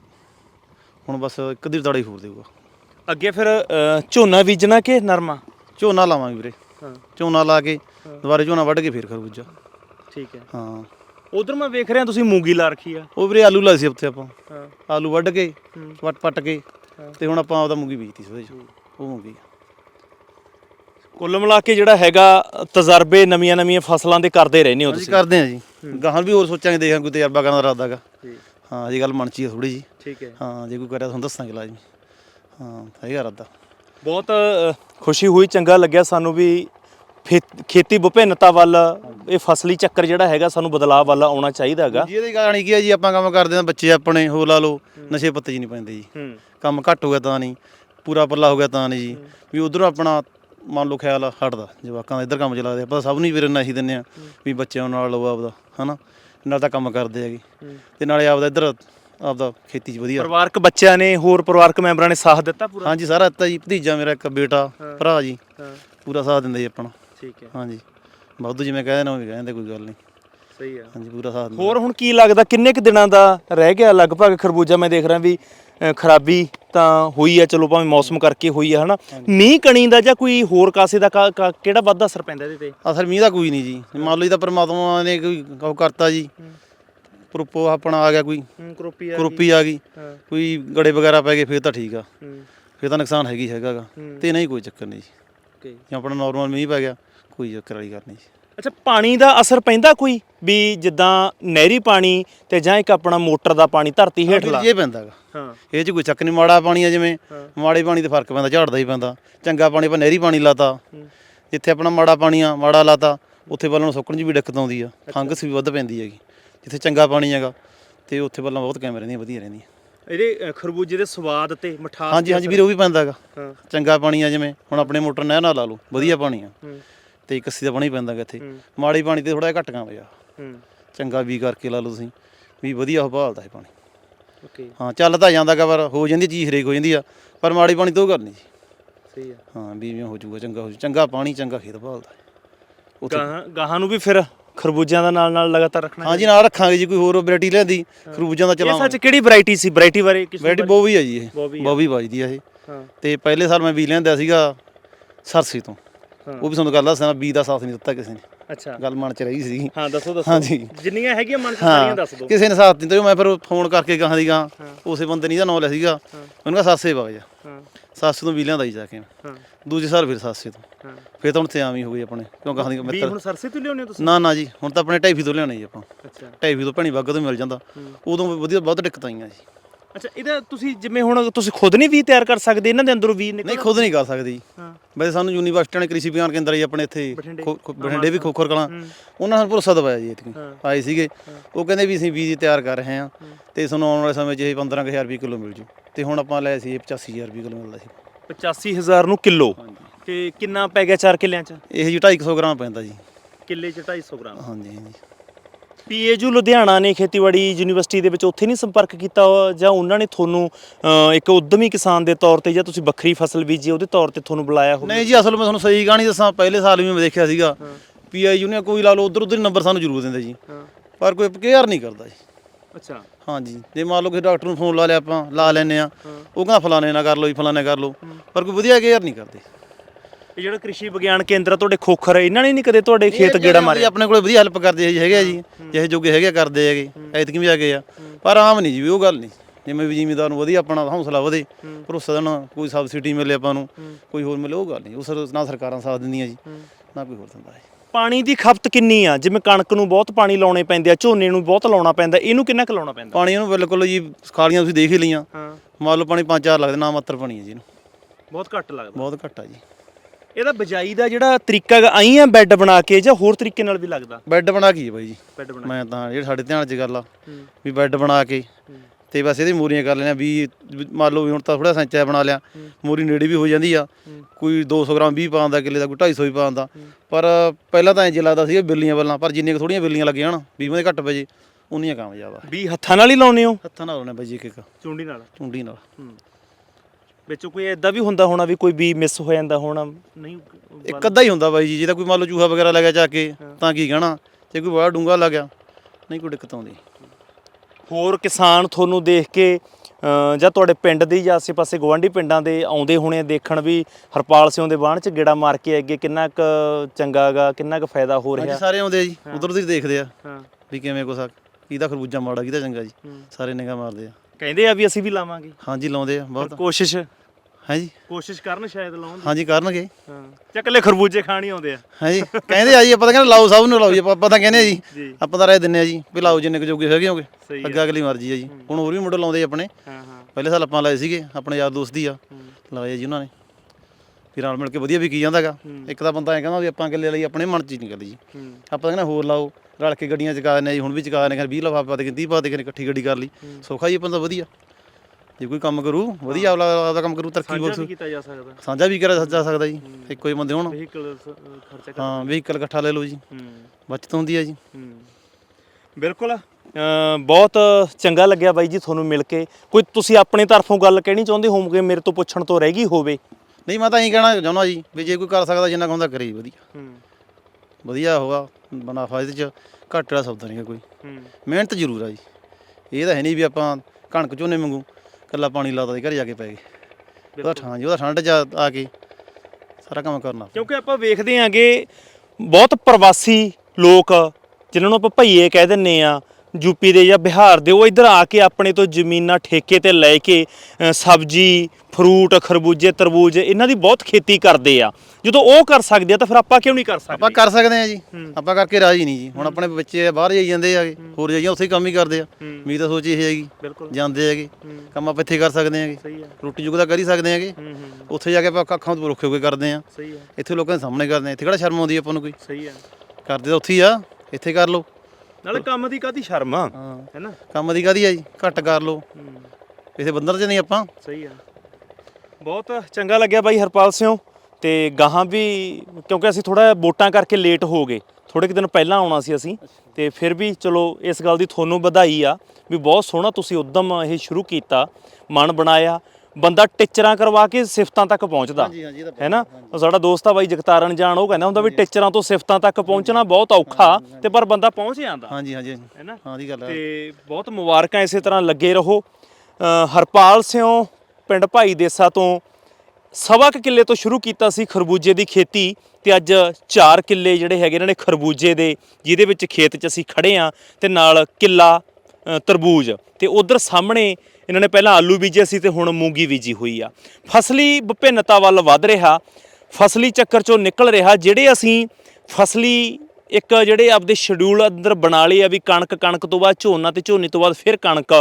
ਹੁਣ ਬਸ ਇੱਕ ਦੀ ਦਾੜੀ ਹੋਰ ਦੇਊਗਾ। ਅੱਗੇ ਫਿਰ ਅ, ਝੋਨਾ ਬੀਜਣਾ ਕਿ ਨਰਮਾ? ਝੋਨਾ ਲਾਵਾਂਗੇ ਵੀਰੇ। ਹਾਂ। ਝੋਨਾ ਲਾ ਕੇ ਦੁਬਾਰੇ ਝੋਨਾ ਵੱਢ ਕੇ ਫੇਰ ਖਰਬੂਜਾ। ਠੀਕ ਹੈ। ਹਾਂ। ਉਧਰ ਮੈਂ ਵੇਖ ਰਿਹਾ ਤੁਸੀਂ ਮੂੰਗੀ ਲਾ ਰੱਖੀ ਆ। ਉਹ ਵੀਰੇ ਆਲੂ ਲਾਏ ਸੀ ਉੱਥੇ ਆਪਾਂ। ਹਾਂ। ਆਲੂ ਵੱਢ ਕੇ। ਵੱਟ ਪੱਟ ਕੇ। ਤੇ ਹੁਣ ਆਪਾਂ ਉਹਦਾ ਮੂੰਗੀ ਬੀਜਤੀ ਸੀ ਉਹਦੇ 'ਚ ਉਹ ਮੂੰਗੀ ਕੁੱਲ ਮਿਲਾ ਕੇ ਜਿਹੜਾ ਹੈਗਾ ਤਜਰਬੇ ਨਵੀਆਂ ਨਵੀਆਂ ਫਸਲਾਂ ਦੇ ਕਰਦੇ ਰਹਿੰਦੇ ਹੋ ਤੁਸੀਂ। ਕਰਦੇ ਆ ਜੀ। ਗਾਹਾਂ ਵੀ ਹੋਰ ਸੋਚਾਂਗੇ ਦੇਖਾਂ ਕੋਈ ਤਜਰਬਾ ਕਰਨ ਦਾ ਇਰਾਦਾ ਹੈਗਾ। ਜੀ ਹਾਂ ਇਹ ਗੱਲ ਮਨ ਚ ਹੀ ਥੋੜੀ ਜੀ ਠੀਕ ਹੈ। ਹਾਂ ਜੇ ਕੋਈ ਕਰਿਆ ਤੁਹਾਨੂੰ ਦੱਸਾਂਗੇ ਲਾਜ਼ਮੀ। ਹਾਂ ਹੈਗਾ ਇਰਾਦਾ। ਬਹੁਤ ਖੁਸ਼ੀ ਹੋਈ ਚੰਗਾ ਲੱਗਿਆ ਸਾਨੂੰ ਵੀ ਫੇ- ਖੇਤੀ ਵਿਭਿੰਨਤਾ ਵੱਲ ਇਹ ਫਸਲੀ ਚੱਕਰ ਜਿਹੜਾ ਹੈਗਾ ਸਾਨੂੰ ਬਦਲਾਅ ਵੱਲ ਆਉਣਾ ਚਾਹੀਦਾ ਹੈਗਾ। ਜੀ ਇਹਦੀ ਕਹਾਣੀ ਕੀ ਹੈ ਜੀ ਆਪਾਂ ਕੰਮ ਕਰਦੇ ਆ ਬੱਚੇ ਆਪਣੇ ਹੋ ਲਾ ਲਓ ਨਸ਼ੇ ਪੱਤੇ ਜੀ ਨਹੀਂ ਪੈਂਦੇ ਜੀ। ਹੂੰ। ਕੰਮ ਘੱਟ ਹੋ ਗਿਆ ਤਾਂ ਨਹੀਂ ਪੂਰਾ ਪੱਲਾ ਹੋ ਗਿਆ ਤਾਂ ਨਹੀਂ ਜੀ। ਵੀ ਉਧਰੋਂ ਆਪਣਾ ਮੰਨ ਲਓ ਖਿਆਲ ਹਟਦਾ ਜਵਾਕਾਂ ਦਾ ਇੱਧਰ ਕੰਮ ਚਲਾਦੇ ਆਪਾਂ ਸਭ ਨੂੰ ਹੀ ਵੀਰੇ ਨਸ਼ੀ ਦਿੰਨੇ ਆ ਵੀ ਬੱਚਿਆਂ ਨਾਲ ਲਓ ਆਪਦਾ ਹਨਾ? ਨਾਲ ਤਾਂ ਕੰਮ ਕਰਦੇ ਹੈਗੇ। ਤੇ ਨਾਲੇ ਆਪਦਾ ਇੱਧਰ ਆਪਦਾ ਖੇਤੀ 'ਚ ਵਧੀਆ। ਪਰਿਵਾਰਕ ਬੱਚਿਆਂ ਨੇ ਹੋਰ ਪਰਿਵਾਰਕ ਮੈਂਬਰਾਂ ਨੇ ਸਾਥ ਦਿੱਤਾ ਪੂਰਾ? ਹਾਂਜੀ ਸਾਰਾ ਦਿੱਤਾ ਜੀ ਭਤੀਜਾ ਮੇਰਾ ਇੱਕ ਬੇਟਾ ਭਰਾ ਜੀ ਹਾਂ। ਪੂਰਾ ਸਾਥ ਦਿੰਦੇ ਜੀ ਆਪਣਾ। ਠੀਕ ਹੈ। ਹਾਂਜੀ। ਵਾਧੂ ਜਿਵੇਂ ਕਹਿੰਦੇ ਨਾ ਉਹ ਵੀ ਕਹਿੰਦੇ ਕੋਈ ਗੱਲ ਨਹੀਂ। ਸਹੀ ਆ। ਹਾਂਜੀ ਪੂਰਾ ਸਾਥ ਦਿੰਦੇ ਹੋਰ ਹੁਣ ਕੀ ਲੱਗਦਾ ਕਿੰਨੇ ਕੁ ਦਿਨਾਂ ਦਾ ਰਹਿ ਗਿਆ? ਲਗਭਗ ਖਰਬੂਜਾ ਮੈਂ ਦੇਖ ਰਿਹਾ ਵੀ ਅ, ਖਰਾਬੀ ਤਾਂ ਹੋਈ ਆ ਚਲੋ ਭਾਵੇਂ ਮੌਸਮ ਕਰਕੇ ਹੋਈ ਆ ਹਨਾ? ਮੀਂਹ ਕਣੀ ਦਾ ਜਾਂ ਕੋਈ ਹੋਰ ਕਾਸੇ ਦਾ ਕਾ- ਕਾ- ਕਿਹੜਾ ਵੱਧ ਅਸਰ ਪੈਂਦਾ ਇਹਦੇ ਤੇ? ਅਸਰ ਮੀਂਹ ਦਾ ਕੋਈ ਨਹੀਂ ਜੀ। ਮੰਨ ਲਓ ਜੀ ਤਾਂ ਪਰਮਾਤਮਾ ਨੇ ਕੋਈ ਉਹ ਕਰਤਾ ਜੀ। ਪ੍ਰੋਪੋ ਆਪਣਾ ਆ ਗਿਆ ਕੋਈ। ਕਰੋਪੀ ਕਰੋਪੀ ਆ ਗਈ। ਹਾਂ। ਕੋਈ ਗੜੇ ਵਗੈਰਾ ਪੈ ਗਏ ਫਿਰ ਤਾਂ ਠੀਕ ਆ। ਫਿਰ ਤਾਂ ਨੁਕਸਾਨ ਹੈਗੀ ਹੈਗਾਗਾ ਹੂੰ। ਤੇ ਨਹੀਂ ਕੋਈ ਚੱਕਰ ਨਹੀਂ ਜੀ। ਓਕੇ। ਜੇ ਆਪਣਾ ਨਾਰਮਲ ਮੀਂਹ ਪੈ ਗਿਆ ਕੋਈ ਚੱਕਰ ਵਾਲੀ ਗੱਲ ਨਹੀਂ ਜੀ। ਅੱਛਾ ਪਾਣੀ ਦਾ ਅਸਰ ਪੈਂਦਾ ਕੋਈ? ਵੀ ਜਿੱਦਾਂ ਨਹਿਰੀ ਪਾਣੀ ਤੇ ਜਾਂ ਇੱਕ ਆਪਣਾ ਮੋਟਰ ਦਾ ਪਾਣੀ ਧਰਤੀ ਹੇਠ ਲਾ ਇਹ ਪੈਂਦਾਗਾ ਹਾਂ। ਇਹ ਚ ਕੋਈ ਚੱਕ ਨਹੀਂ ਮਾੜਾ ਪਾਣੀ ਆ ਜਿਵੇਂ। ਮਾੜੇ ਪਾਣੀ ਤੇ ਫ਼ਰਕ ਪੈਂਦਾ ਝਾੜਦਾ ਹੀ ਪੈਂਦਾ। ਚੰਗਾ ਪਾਣੀ ਆਪਾਂ ਨਹਿਰੀ ਪਾਣੀ ਲਾਤਾ। ਜਿੱਥੇ ਆਪਣਾ ਮਾੜਾ ਪਾਣੀ ਆ ਮਾੜਾ ਲਾਤਾ ਉੱਥੇ ਵੱਲੋਂ ਸੁੱਕਣ 'ਚ ਵੀ ਦਿੱਕਤ ਆਉਂਦੀ ਆ। ਫੰਗਸ ਵੀ ਵੱਧ ਪੈਂਦੀ ਹੈਗੀ। ਜਿੱਥੇ ਚੰਗਾ ਪਾਣੀ ਹੈਗਾ ਤੇ ਉੱਥੇ ਵੱਲੋਂ ਬਹੁਤ ਕੈਮਰੇ ਰਹਿੰਦੀਆਂ ਵਧੀਆ ਰਹਿੰਦੀਆਂ। ਇਹਦੇ ਅ, ਖਰਬੂਜੇ ਦੇ ਸਵਾਦ ਤੇ ਮਿਠਾਸ ਹਾਂਜੀ ਹਾਂਜੀ ਵੀਰ ਉਹ ਵੀ ਪੈਂਦਾ ਹੈਗਾ ਹਾਂ। ਚੰਗਾ ਪਾਣੀ ਆ ਜਿਵੇਂ ਹੁਣ ਆਪਣੇ ਮੋਟਰ ਨਹਿਰ ਨਾਲ ਲਾ ਲਓ ਵਧੀਆ ਪਾਣੀ ਆ। ਹੂੰ। ਤੇ ਕੱਸੀ ਦਾ ਪਾਣੀ ਪੈਂਦਾ ਹੈਗਾ ਇੱਥੇ। ਹੂੰ। ਮਾੜੀ ਪਾਣੀ ਤੇ ਥੋੜਾ ਜਿਹਾ ਘੱਟ ਪਿਆ ਹੂੰ। ਚੰਗਾ ਵੀ ਕਰਕੇ ਲਾ ਲਓ ਤੁਸੀਂ। ਵੀ ਵਧੀਆ ਉਹ ਭਾਲਦਾ ਹੈ ਪਾਣੀ। ਓਕੇ। ਹਾਂ ਚੱਲ ਤਾਂ ਜਾਂਦਾ ਗਾ ਪਰ ਹੋ ਜਾਂਦੀ ਚੀਜ਼ ਹਰੇਕ ਹੋ ਜਾਂਦੀ ਆ। ਪਰ ਮਾੜੀ ਪਾਣੀ ਤੋਂ ਗੱਲ ਨਹੀਂ ਜੀ। ਸਹੀ ਆ। ਹਾਂ ਵੀ ਇਵੇਂ ਹੋ ਜਾਊਗਾ ਚੰਗਾ ਹੋ ਜਾਊ। ਚੰਗਾ ਪਾਣੀ ਚੰਗਾ ਖੇਤ ਭਾਲਦਾ ਹੈ ਉੱਥੇ ਗਾਹਾਂ ਗਾਹਾਂ ਨੂੰ ਵੀ ਫਿਰ ਖਰਬੂਜਿਆਂ ਦਾ ਨਾਲ ਨਾਲ ਲਗਾਤਾਰ ਰੱਖਣਾ ਹਾਂਜੀ ਨਾਲ ਰੱਖਾਂਗੇ ਜੀ ਕੋਈ ਹੋਰ ਵੈਰਾਈਟੀ ਲਿਆਂਦੀ ਖਰਬੂਜਾਂ ਦਾ ਇਹ ਚਲਾਵਾਂਗੇ। ਸੱਚ ਕਿਹੜੀ ਵੈਰਾਈਟੀ ਸੀ? ਵੈਰਾਈਟੀ ਬਾਰੇ ਕਿਸ ਵੈਰਾਈਟੀ ਬੋਵੀ ਆ ਜੀ ਇਹ। ਬੋਵੀ ਆ। ਵੱਜਦੀ ਆ ਇਹ। ਹਾਂ। ਤੇ ਪਹਿਲੇ ਸਾਲ ਮੈਂ ਬੀ ਲਿਆਂਦਾ ਸੀਗਾ ਸਰਸੀ ਤੋਂ। ਹਾਂ। ਉਹ ਵੀ ਤੁਹਾਨੂੰ ਗੱਲ ਦੱਸਣਾ ਬੀ ਦਾ ਸਾਥ ਨਹੀਂ ਦਿੱਤਾ ਕਿਸੇ ਨੇ। ਅੱਛਾ। ਗੱਲ ਮਨ ਚ ਰਹੀ ਸੀ ਹਾਂ ਦੱਸੋ ਦੱਸੋ। ਹਾਂਜੀ। ਜਿੰਨੀਆਂ ਹੈਗੀਆਂ ਮਨ ਚ ਸਾਰੀਆਂ ਦੱਸ ਦਿਓ। ਕਿਸੇ ਨੇ ਸਾਥ ਨਹੀਂ ਦਿੱਤਾ ਮੈਂ ਫਿਰ ਫੋਨ ਕਰਕੇ ਗਾਹਾਂ ਦੀ ਗਾਹਾਂ ਉਸੇ ਬੰਦੇ ਨਹੀਂ ਦਾ ਨਾਂ ਲਿਆ ਸੀਗਾ। ਉਹਨੂੰ ਕਹਾ ਸਾਸੇ ਵਗ ਜਾ। ਹਾਂ। ਸਾਸੇ ਤੋਂ ਬੀ ਲਿਆਂਦਾ ਜੀ ਜਾ ਕੇ ਹਾਂ। ਦੂਜੇ ਸਾਲ ਫਿਰ ਸਾਸੇ ਤੋਂ। ਹਾਂ। ਫਿਰ ਤਾਂ ਹੁਣ ਤੇ ਆਮ ਹੀ ਹੋ ਗਈ ਆਪਣੇ। ਕਿਉਂ ਗਾਹਾਂ ਦੀ ਵੀ ਮਿੱਤਰ ਹੁਣ ਸਰਸੇ ਤੋਂ ਲਿਆਉਣੇ ਤੁਸੀਂ? ਨਾ ਨਾ ਜੀ ਹੁਣ ਤਾਂ ਆਪਣੇ ਢਾਈਫੀ ਤੋਂ ਲਿਆਉਣੇ ਜੀ ਆਪਾਂ। ਅੱਛਾ। ਢਾਈਫੀ ਤੋਂ ਭਣੀ ਬੱਗ ਤੋਂ ਮਿਲ ਜਾਂਦਾ। ਉਦੋਂ ਵਧੀਆ ਬਹੁਤ ਦਿੱਕਤ ਆਈਆਂ ਜੀ। ਅੱਛਾ ਇਹਦਾ ਤੁਸੀਂ ਜਿਵੇਂ ਹੁਣ ਤੁਸੀਂ ਖੁਦ ਨਹੀਂ ਵੀ ਤਿਆਰ ਕਰ ਸਕਦੇ ਇਹਨਾਂ ਦੇ ਅੰਦਰੋਂ ਵੀ ਨਿਕਲ ਨਹੀਂ ਖੁਦ ਨਹੀਂ ਕਰ ਸਕਦੇ ਜੀ। ਹਾਂ। ਵੈਸੇ ਸਾਨੂੰ ਯੂਨੀਵਰਸਿਟੀ ਨੇ ਕ੍ਰਿਸ਼ੀ ਵਿਗਿਆਨ ਕੇਂਦਰ ਜੀ ਆਪਣੇ ਇੱਥੇ ਬਠਿੰਡੇ। ਖੋ- ਖੋ- ਬਠਿੰਡੇ ਵੀ ਖੋਖਰ ਕਲਾਂ। ਉਹਨਾਂ ਨੂੰ ਭਰੋਸਾ ਦਵਾਇਆ ਜੀ ਇੱਥੇ। ਹਾਂ। ਆਏ ਸੀਗੇ। ਉਹ ਕਹਿੰਦੇ ਵੀ ਅਸੀਂ ਬੀਜ ਤਿਆਰ ਕਰ ਰਹੇ ਹਾਂ ਤੇ ਸਾਨੂੰ ਆਉਣ ਵਾਲੇ ਸਮੇਂ 'ਚ ਇਹ 15000 ਰੁਪਏ ਕਿਲੋ ਮਿਲ ਜੂ। ਤੇ ਹੁਣ ਆਪਾਂ ਲਏ ਸੀ ਇਹ 85000 ਰੁਪਏ ਕਿਲੋ ਮਿਲਦਾ ਸੀ। 85000 ਨੂੰ ਕਿਲੋ। ਤੇ ਕਿੰਨਾ ਪੈ ਗਿਆ 4 ਕਿੱਲਿਆਂ ਚ? ਇਹ ਜੀ 250 ਗ੍ਰਾਮ ਪੈਂਦਾ ਜੀ। ਕਿੱਲੇ ਚ 250 ਗ੍ਰਾਮ। ਹਾਂਜੀ ਹਾਂਜੀ। ਪੀਏਯੂ ਲੁਧਿਆਣਾ ਨੇ ਖੇਤੀਬਾੜੀ ਯੂਨੀਵਰਸਿਟੀ ਦੇ ਵਿੱਚ ਉੱਥੇ ਨਹੀਂ ਸੰਪਰਕ ਕੀਤਾ ਜਾਂ ਉਹਨਾਂ ਨੇ ਤੁਹਾਨੂੰ ਅ, ਇੱਕ ਉਦਮੀ ਕਿਸਾਨ ਦੇ ਤੌਰ ਤੇ ਜਾਂ ਤੁਸੀਂ ਵੱਖਰੀ ਫਸਲ ਬੀਜੀ ਉਹਦੇ ਤੌਰ ਤੇ ਤੁਹਾਨੂੰ ਬੁਲਾਇਆ ਹੋਵੇ? ਨਹੀਂ ਜੀ ਅਸਲ ਮੈਂ ਤੁਹਾਨੂੰ ਸਹੀ ਕਹਾਣੀ ਦੱਸਾਂ ਪਹਿਲੇ ਸਾਲ ਵੀ ਮੈਂ ਦੇਖਿਆ ਸੀਗਾ। ਪੀਆਈਯੂ ਨੇ ਕੋਈ ਲਾ ਲਓ ਉਧਰ ਉਧਰ ਨੰਬਰ ਸਾਨੂੰ ਜ਼ਰੂਰ ਦਿੰਦੇ ਜੀ। ਪਰ ਕੋਈ ਕੇਅਰ ਨਹੀਂ ਕਰਦਾ ਜੀ। ਅੱਛਾ। ਹਾਂਜੀ ਜੇ ਮੰਨ ਲਓ ਕਿ ਡਾਕਟਰ ਨੂੰ ਫੋਨ ਲਾ ਲਿਆ ਆਪਾਂ ਲਾ ਲੈਨੇ ਆ ਉਹ ਕਹਿੰਦਾ ਫਲਾਣੇ ਨਾਲ ਕਰ ਲਓ ਜੀ ਫਲਾਣੇ ਕਰ ਲਓ। ਪਰ ਕੋਈ ਵਧੀਆ ਕੇਅਰ ਨਹੀਂ ਕਰਦੇ। ਇਹ ਜਿਹੜਾ ਕ੍ਰਿਸ਼ੀ ਵਿਗਿਆਨ ਕੇਂਦਰ ਆ ਤੁਹਾਡੇ ਖੋਖਰ ਇਹਨਾਂ ਨੇ ਨਹੀਂ ਕਦੇ ਤੁਹਾਡੇ ਖੇਤ ਗੇੜਾ ਮਾਰਿਆ? ਆਪਣੇ ਕੋਲੇ ਵਧੀਆ ਹੈਲਪ ਕਰਦੇ ਜੀ ਹੈਗੇ ਆ ਜੀ ਜਿਹੇ ਜੋਗੇ ਹੈਗੇ ਆ, ਕਰਦੇ ਹੈਗੇ ਐਤਕੀ ਵੀ ਆ ਗਏ ਆ। ਪਰ ਆਮ ਨਹੀਂ ਜੀ ਉਹ ਗੱਲ ਨਹੀਂ। ਜਿਵੇਂ ਵੀ ਜ਼ਿਮੀਦਾਰ ਨੂੰ ਵਧੀਆ ਆਪਣਾ ਹੌਸਲਾ ਵਧੇ ਭਰੋਸਾ ਦੇਣ ਕੋਈ ਸਬਸਿਡੀ ਮਿਲੇ ਆਪਾਂ ਨੂੰ ਕੋਈ ਹੋਰ ਮਿਲੇ ਉਹ ਗੱਲ ਨਹੀਂ। ਉਹ ਸਰ ਨਾ ਸਰਕਾਰਾਂ ਸਾਥ ਦਿੰਦੀਆਂ ਜੀ ਨਾ ਕੋਈ ਹੋਰ ਦਿੰਦਾ ਹੈ। ਪਾਣੀ ਦੀ ਖਪਤ ਕਿੰਨੀ ਆ? ਜਿਵੇਂ ਕਣਕ ਨੂੰ ਬਹੁਤ ਪਾਣੀ ਲਾਉਣੇ ਪੈਂਦੇ ਆ ਝੋਨੇ ਨੂੰ ਬਹੁਤ ਲਾਉਣਾ ਪੈਂਦਾ ਇਹਨੂੰ ਕਿੰਨਾ ਕੁ ਲਾਉਣਾ ਪੈਂਦਾ? ਪਾਣੀ ਇਹਨੂੰ ਬਿਲਕੁਲ ਜੀ ਖਾਲੀਆਂ ਤੁਸੀਂ ਦੇਖ ਹੀ ਲਈਆਂ। ਹਾਂ। ਮੰਨ ਲਓ ਪਾਣੀ 5-4 ਲੱਗਦੇ ਨਾ ਮਾਤਰ ਪਾਣੀ ਹੈ ਜੀ ਇਹਨੂੰ। ਬਹੁਤ ਘੱਟ ਲੱਗਦਾ। ਬਹੁਤ ਘੱਟ ਆ ਜੀ। ਇਹਦਾ ਬਜਾਈ ਦਾ ਜਿਹੜਾ ਤਰੀਕਾ ਆਈ ਆ ਬੈੱਡ ਬਣਾ ਕੇ ਜਾਂ ਹੋਰ ਤਰੀਕੇ ਨਾਲ ਵੀ ਲੱਗਦਾ? ਬੈੱਡ ਬਣਾ ਕੀ ਹੈ ਬਾਈ ਜੀ। ਬੈੱਡ ਬਣਾ ਮੈਂ ਤਾਂ ਜਿਹੜੇ ਸਾਡੇ ਧਿਆਨ 'ਚ ਗੱਲ ਆ ਵੀ ਬੈੱਡ ਬਣਾ ਕੇ ਤੇ ਬਸ ਇਹਦੀ ਮੂਰੀਆਂ ਕਰ ਲੈਣਾ ਵੀ ਮੰਨ ਲਓ ਵੀ ਹੁਣ ਤਾਂ ਥੋੜਾ ਸੰਚਾ ਬਣਾ ਲਿਆ ਮੂਰੀ ਨੇੜੇ ਵੀ ਹੋ ਜਾਂਦੀ ਆ ਕੋਈ 200 ਗ੍ਰਾਮ 20 ਪਾਉਂਦਾ ਕਿੱਲੇ ਦਾ ਕੋਈ 250 ਵੀ ਪਾਉਂਦਾ ਪਰ ਪਹਿਲਾਂ ਤਾਂ ਇੰਜ ਲੱਗਦਾ ਸੀ ਬਿੱਲੀਆਂ ਵੱਲਾਂ ਪਰ ਜਿੰਨੀਆਂ ਥੋੜੀਆਂ ਬਿੱਲੀਆਂ ਲੱਗੀਆਂ ਹਣ 20 ਦੇ ਘੱਟ ਵਜੇ ਉਨੀਆਂ ਕਾਮਯਾਬ ਆ। ਵੀ ਹੱਥਾਂ ਨਾਲ ਹੀ ਲਾਉਨੇ ਹੋ? ਹੱਥਾਂ ਨਾਲ ਉਹਨੇ ਬਾਈ ਜੀ ਇੱਕ ਇੱਕ। ਚੁੰਡੀ ਨਾਲ? ਚੁੰਡੀ ਨਾਲ। ਵਿੱਚੋਂ ਕੋਈ ਐਦਾਂ ਵੀ ਹੁੰਦਾ ਹੋਣਾ ਵੀ ਕੋਈ ਵੀ ਮਿਸ ਹੋ ਜਾਂਦਾ ਹੋਣਾ? ਨਹੀਂ ਇੱਕ ਅੱਧਾ ਹੀ ਹੁੰਦਾ ਬਾਈ ਜੀ ਜੇ ਤਾਂ ਕੋਈ ਮੰਨ ਲਓ ਚੂਹਾ ਵਗੈਰਾ ਲੱਗਿਆ ਚੱਕ ਕੇ ਤਾਂ ਕੀ ਕਹਿਣਾ? ਜੇ ਕੋਈ ਬੜਾ ਡੂੰਗਾ ਲੱਗਿਆ ਨਹੀਂ ਕੋਈ ਦਿੱਕਤ ਆਉਂਦੀ। ਹੋਰ ਕਿਸਾਨ ਤੁਹਾਨੂੰ ਦੇਖ ਕੇ ਜਾਂ ਤੁਹਾਡੇ ਪਿੰਡ ਦੇ ਜਾਂ ਆਸੇ-ਪਾਸੇ ਗਵਾਂਢੀ ਪਿੰਡਾਂ ਦੇ ਆਉਂਦੇ ਹੋਣੇ ਦੇਖਣ ਵੀ ਹਰਪਾਲ ਸਿੰਘ ਦੇ ਬਾਣ ਚ ਗੇੜਾ ਮਾਰ ਕੇ ਅੱਗੇ ਕਿੰਨਾ ਕੁ ਚੰਗਾ ਹੈਗਾ ਕਿੰਨਾ ਕੁ ਫਾਇਦਾ ਹੋ ਰਿਹਾ? ਸਾਰੇ ਆਉਂਦੇ ਆ ਜੀ ਉਧਰ ਉਧਰ ਦੇਖਦੇ ਆ ਵੀ ਕਿਵੇਂ ਆ ਕਿਹਦਾ ਖਰਬੂਜਾ ਮਾੜਾ ਕਿਹਦਾ ਚੰਗਾ ਜੀ। ਸਾਰੇ ਨਿਗਾਹ ਮਾਰਦੇ ਆ। ਕਹਿੰਦੇ ਆ ਵੀ ਅਸੀਂ ਵੀ ਲਾਵਾਂਗੇ। ਹਾਂਜੀ ਲਾਉਂਦੇ ਆ ਪਰ ਬਹੁਤ ਕੋਸ਼ਿਸ਼। ਹੈ ਜੀ ਕੋਸ਼ਿਸ਼ ਕਰਨ ਸ਼ਾਇਦ ਲਾਉਣ ਦੀ। ਹਾਂਜੀ ਕਰਨਗੇ। ਹਾਂ। ਚੱਕਲੇ ਖਰਬੂਜੇ ਖਾਣ ਹੀ ਆਉਂਦੇ ਆ। ਹੈ ਜੀ ਕਹਿੰਦੇ ਆ ਜੀ ਆਪਾਂ ਤਾਂ ਕਹਿੰਦੇ ਲਾਓ ਸਭ ਨੂੰ ਲਾਓ ਜੀ ਆਪਾਂ ਆਪਾਂ ਤਾਂ ਕਹਿੰਦੇ ਆ ਜੀ। ਜੀ। ਆਪਾਂ ਤਾਂ ਰਾਏ ਦਿੰਨੇ ਆ ਜੀ ਵੀ ਲਾਓ ਜਿੰਨੇ ਕੁ ਜੋਗੇ ਹੈਗੇ ਹੋਗੇ। ਸਹੀ ਅੱਗਾ ਅਗਲੀ ਮਰਜ਼ੀ ਆ ਜੀ। ਹੁਣ ਹੋਰ ਵੀ ਮੁੰਡੇ ਲਾਉਂਦੇ ਆ ਆਪਣੇ। ਹਾਂ ਹਾਂ। ਪਹਿਲੇ ਸਾਲ ਆਪਾਂ ਲਾਏ ਸੀਗੇ ਆਪਣੇ ਯਾਰ ਦੋਸਤ ਦੀ ਆ। ਲਾਏ ਜੀ ਉਹਨਾਂ ਨੇ। ਫਿਰ ਨਾਲ ਮਿਲ ਕੇ ਵਧੀਆ ਵੀ ਕੀ ਜਾਂਦਾਗਾ ਇੱਕ ਤਾਂ ਬੰਦਾ ਐ ਕਹਿੰਦਾ ਵੀ ਆਪਾਂ ਕਿੱਲੇ ਲਈ ਆਪਣੇ ਮਨ ਚ ਹੀ ਨਹੀਂ ਗੱਲ ਜੀ। ਹੂੰ। ਆਪਾਂ ਤਾਂ ਕਹਿੰਦੇ ਹੋਰ ਲਾਓ ਰਲ ਕੇ ਗੱਡੀਆਂ ਚਕਾ ਦਿੰਦੇ ਜੀ ਹੁਣ ਵੀ ਚਕਾ ਦਿੰਦੇ ਆ 20 ਲਫਾਫੇ ਦੇ 30 ਪਾ ਦੇ ਕੇ ਇਕੱਠੀ ਗੱਡੀ ਕਰ ਲਈ। ਸੌਖਾ ਨੂੰ ਤਾਂ ਵਧੀਆ। ਜੇ ਕੋਈ ਕੰਮ ਕਰੂ ਵਧੀਆ ਆਪਦਾ ਕੰਮ ਕਰੂ ਤਰੱਕੀ ਸਾਂਝਾ ਬੋਕਸ ਵੀ ਕੀਤਾ ਜਾ ਸਕਦਾ। ਸਾਂਝਾ ਵੀ ਕਰਿਆ ਜਾ ਸਕਦਾ ਜੀ ਇੱਕੋ ਹੀ ਬੰਦੇ ਹੋਣ। ਵਹੀਕਲ ਖਰਚਾ ਹਾਂ ਵਹੀਕਲ ਇਕੱਠਾ ਲੈ ਲਓ ਜੀ। ਹੂੰ। ਬਚਤ ਹੁੰਦੀ ਹੈ ਜੀ। ਹੂੰ। ਬਿਲਕੁਲ ਬਹੁਤ ਚੰਗਾ ਲੱਗਿਆ ਬਾਈ ਜੀ ਤੁਹਾਨੂੰ ਮਿਲ ਕੇ। ਕੋਈ ਤੁਸੀਂ ਆਪਣੇ ਤਰਫੋਂ ਗੱਲ ਕਹਿਣੀ ਚਾਹੁੰਦੇ ਹੋਵੋਗੇ ਮੇਰੇ ਤੋਂ ਪੁੱਛਣ ਤੋਂ ਰਹਿ ਗਈ ਹੋਵੇ। ਨਹੀਂ ਮੈਂ ਤਾਂ ਇਹੀ ਕਹਿਣਾ ਚਾਹੁੰਦਾ ਜੀ ਵੀ ਜੇ ਕੋਈ ਕਰ ਸਕਦਾ ਜਿੰਨਾ ਕੁ ਹੁੰਦਾ ਕਰੇ ਜੀ ਵਧੀਆ। ਹੂੰ। ਵਧੀਆ ਹੋਗਾ ਮੁਨਾਫਾ ਇਹਦੇ ਚ ਘੱਟ ਵਾਲਾ ਸੌਦਾ ਨਹੀਂਗਾ ਕੋਈ। ਹੂੰ। ਮਿਹਨਤ ਜ਼ਰੂਰ ਆ ਜੀ। ਇਹ ਤਾਂ ਹੈ ਨਹੀਂ ਵੀ ਆਪਾਂ ਕਣਕ ਝੋਨੇ ਵਾਂਗੂ ਕੱਲਾ ਪਾਣੀ ਲਾਤਾ ਤੇ ਘਰੇ ਜਾ ਕੇ ਪੈ ਗਏ। ਉਹਦਾ ਠਾਂ ਜੀ ਉਹਦਾ ਠੰਡ ਆ- ਆ ਕੇ ਸਾਰਾ ਕੰਮ ਕਰਨਾ। ਕਿਉਂਕਿ ਆਪਾਂ ਵੇਖਦੇ ਆਂਗੇ ਬਹੁਤ ਪ੍ਰਵਾਸੀ ਲੋਕ ਜਿਨ੍ਹਾਂ ਨੂੰ ਆਪਾਂ ਭਈਏ ਕਹਿ ਦਿੰਨੇ ਆ ਯੂਪੀ ਦੇ ਜਾਂ ਬਿਹਾਰ ਦੇ ਉਹ ਇੱਧਰ ਆ ਕੇ ਆਪਣੇ ਤੋਂ ਜ਼ਮੀਨਾਂ ਠੇਕੇ ਤੇ ਲੈ ਕੇ ਅ, ਸਬਜ਼ੀ ਫਰੂਟ ਖਰਬੂਜੇ ਤਰਬੂਜ ਇਹਨਾਂ ਦੀ ਬਹੁਤ ਖੇਤੀ ਕਰਦੇ ਆ। ਜਦੋਂ ਉਹ ਕਰ ਸਕਦੇ ਆ ਤਾਂ ਫਿਰ ਆਪਾਂ ਕਿਉਂ ਨਹੀਂ ਕਰ ਆਪਾਂ ਸਕਦੇ ਕਰ ਸਕਦੇ ਆ ਜੀ। ਆਪਾਂ ਕਰਕੇ ਰਾਜੀ ਨਹੀਂ ਜੀ। ਹੁਣ ਆਪਣੇ ਬੱਚੇ ਬਾਹਰ ਜਾਈ ਜਾਂਦੇ ਆਗੇ ਹੋਰ ਜਾਈਆਂ ਉੱਥੇ ਹੀ ਕੰਮ ਹੀ ਕਰਦੇ ਆ। ਹੂੰ। ਮੇਰੀ ਤਾਂ ਸੋਚ ਇਹ ਹੈਗੀ ਬਿਲਕੁਲ। ਜਾਂਦੇ ਹੈਗੇ ਹੂੰ। ਕੰਮ ਆਪਾਂ ਇੱਥੇ ਕਰ ਸਕਦੇ ਸਹੀ ਆ। ਰੋਟੀ ਜੁਗ ਦਾ ਕਰ ਹੀ ਸਕਦੇ ਆਗੇ ਹੂੰ ਹੂੰ। ਉੱਥੇ ਜਾ ਕੇ ਆਪਾਂ ਅੱਖਾਂ ਤੋਂ ਰੁੱਖੇ ਹੋ ਕੇ ਕਰਦੇ ਆ। ਸਹੀ ਇੱਥੇ ਲੋਕਾਂ ਦੇ ਸਾਹਮਣੇ ਕਰਦੇ ਆ। ਇੱਥੇ ਕਿਹੜਾ ਸ਼ਰਮ ਆਉਂਦੀ ਆ ਆਪਾਂ ਨੂੰ ਕੋਈ? ਸਹੀ ਆ। ਕਰਦੇ ਤਾਂ ਉੱਥੇ ਹੀ ਆ। ਇੱਥੇ ਕਰ ਲਓ। ਨਾਲੇ ਕੰਮ ਦੀ ਕਾਦੀ ਸ਼ਰਮ ਆ? ਹਾਂ। ਹੈਨਾ? ਕੰਮ ਦੀ ਕਾਦੀ ਆ ਜੀ? ਘੱਟ ਕਰ ਹੂੰ। ਇੱਥੇ ਬੰਦਰ ਚ ਨਹੀਂ ਆਪਾਂ। ਸਹੀ ਆ। ਬਹੁਤ ਚੰਗਾ ਲੱਗਿਆ ਬਾਈ ਹਰਪਾਲ ਸਿੰਘ ਤੇ ਗਾਹਾਂ ਵੀ ਕਿਉਂਕਿ ਅਸੀਂ ਥੋੜਾ ਵੋਟਾਂ ਕਰਕੇ ਲੇਟ ਹੋ ਗਏ। ਥੋੜੇ ਕੁ ਦਿਨ ਪਹਿਲਾਂ ਆਉਣਾ ਸੀ ਅਸੀਂ। ਤੇ ਫਿਰ ਵੀ ਚਲੋ ਇਸ ਗੱਲ ਦੀ ਤੁਹਾਨੂੰ ਵਧਾਈ ਆ। ਵੀ ਬਹੁਤ ਸੋਹਣਾ ਤੁਸੀਂ ਉਦਮ ਇਹ ਸ਼ੁਰੂ ਕੀਤਾ। ਮਨ ਬਣਾਇਆ। ਬੰਦਾ ਟਿਚਰਾਂ ਕਰਵਾ ਕੇ ਸਿਫਤਾਂ ਤੱਕ ਪਹੁੰਚਦਾ। ਹਾਂਜੀ ਹਾਂਜੀ ਹੈ ਨਾ ਸਾਡਾ ਦੋਸਤ ਆ ਬਾਈ ਜਗਤਾਰਨ ਜਾਨ ਉਹ ਕਹਿੰਦਾ ਹੁੰਦਾ ਵੀ ਟਿਚਰਾਂ ਤੋਂ ਸਿਫਤਾਂ ਤੱਕ ਪਹੁੰਚਣਾ ਬਹੁਤ ਔਖਾ ਤੇ ਪਰ ਬੰਦਾ ਪਹੁੰਚ ਜਾਂਦਾ। ਹਾਂਜੀ ਹਾਂਜੀ। ਹੈ ਨਾ ਹਾਂ ਦੀ ਗੱਲ ਹੈ ਤੇ ਬਹੁਤ ਮੁਬਾਰਕਾਂ ਇਸੇ ਤਰ੍ਹਾਂ ਲੱਗੇ ਰਹੋ। ਹਰਪਾਲ ਸਿੰਘ ਪਿੰਡ ਭਾਈ ਦੇਸਾ ਤੋਂ ਸਵਾ ਕੁ ਕਿੱਲੇ ਤੋਂ ਸ਼ੁਰੂ ਕੀਤਾ ਸੀ ਖਰਬੂਜੇ ਦੀ ਖੇਤੀ ਤੇ ਅੱਜ 4 ਕਿੱਲੇ ਜਿਹੜੇ ਹੈਗੇ ਇਹਨਾਂ ਨੇ ਖਰਬੂਜੇ ਦੇ ਜਿਹਦੇ ਵਿੱਚ ਖੇਤ 'ਚ ਅਸੀਂ ਖੜੇ ਆ ਤੇ ਨਾਲ ਕਿੱਲਾ ਤਰਬੂਜ। ਤੇ ਉਧਰ ਸਾਹਮਣੇ ਇਹਨਾਂ ਨੇ ਪਹਿਲਾਂ ਆਲੂ ਬੀਜੇ ਸੀ ਤੇ ਹੁਣ ਮੂੰਗੀ ਬੀਜੀ ਹੋਈ ਆ। ਫਸਲੀ ਵਿਭਿੰਨਤਾ ਵੱਲ ਵੱਧ ਰਿਹਾ। ਫਸਲੀ ਚੱਕਰ ਚੋਂ ਨਿਕਲ ਰਿਹਾ। ਜਿਹੜੇ ਅਸੀਂ ਫਸਲੀ ਇੱਕ ਜਿਹੜੇ ਆਪਦੇ ਸ਼ਡਿਊਲ ਅੰਦਰ ਬਣਾ ਲਏ ਆ ਵੀ ਕਣਕ ਕਣਕ ਤੋਂ ਬਾਅਦ ਝੋਨਾ ਤੇ ਝੋਨੇ ਤੋਂ ਬਾਅਦ ਫਿਰ ਕਣਕ,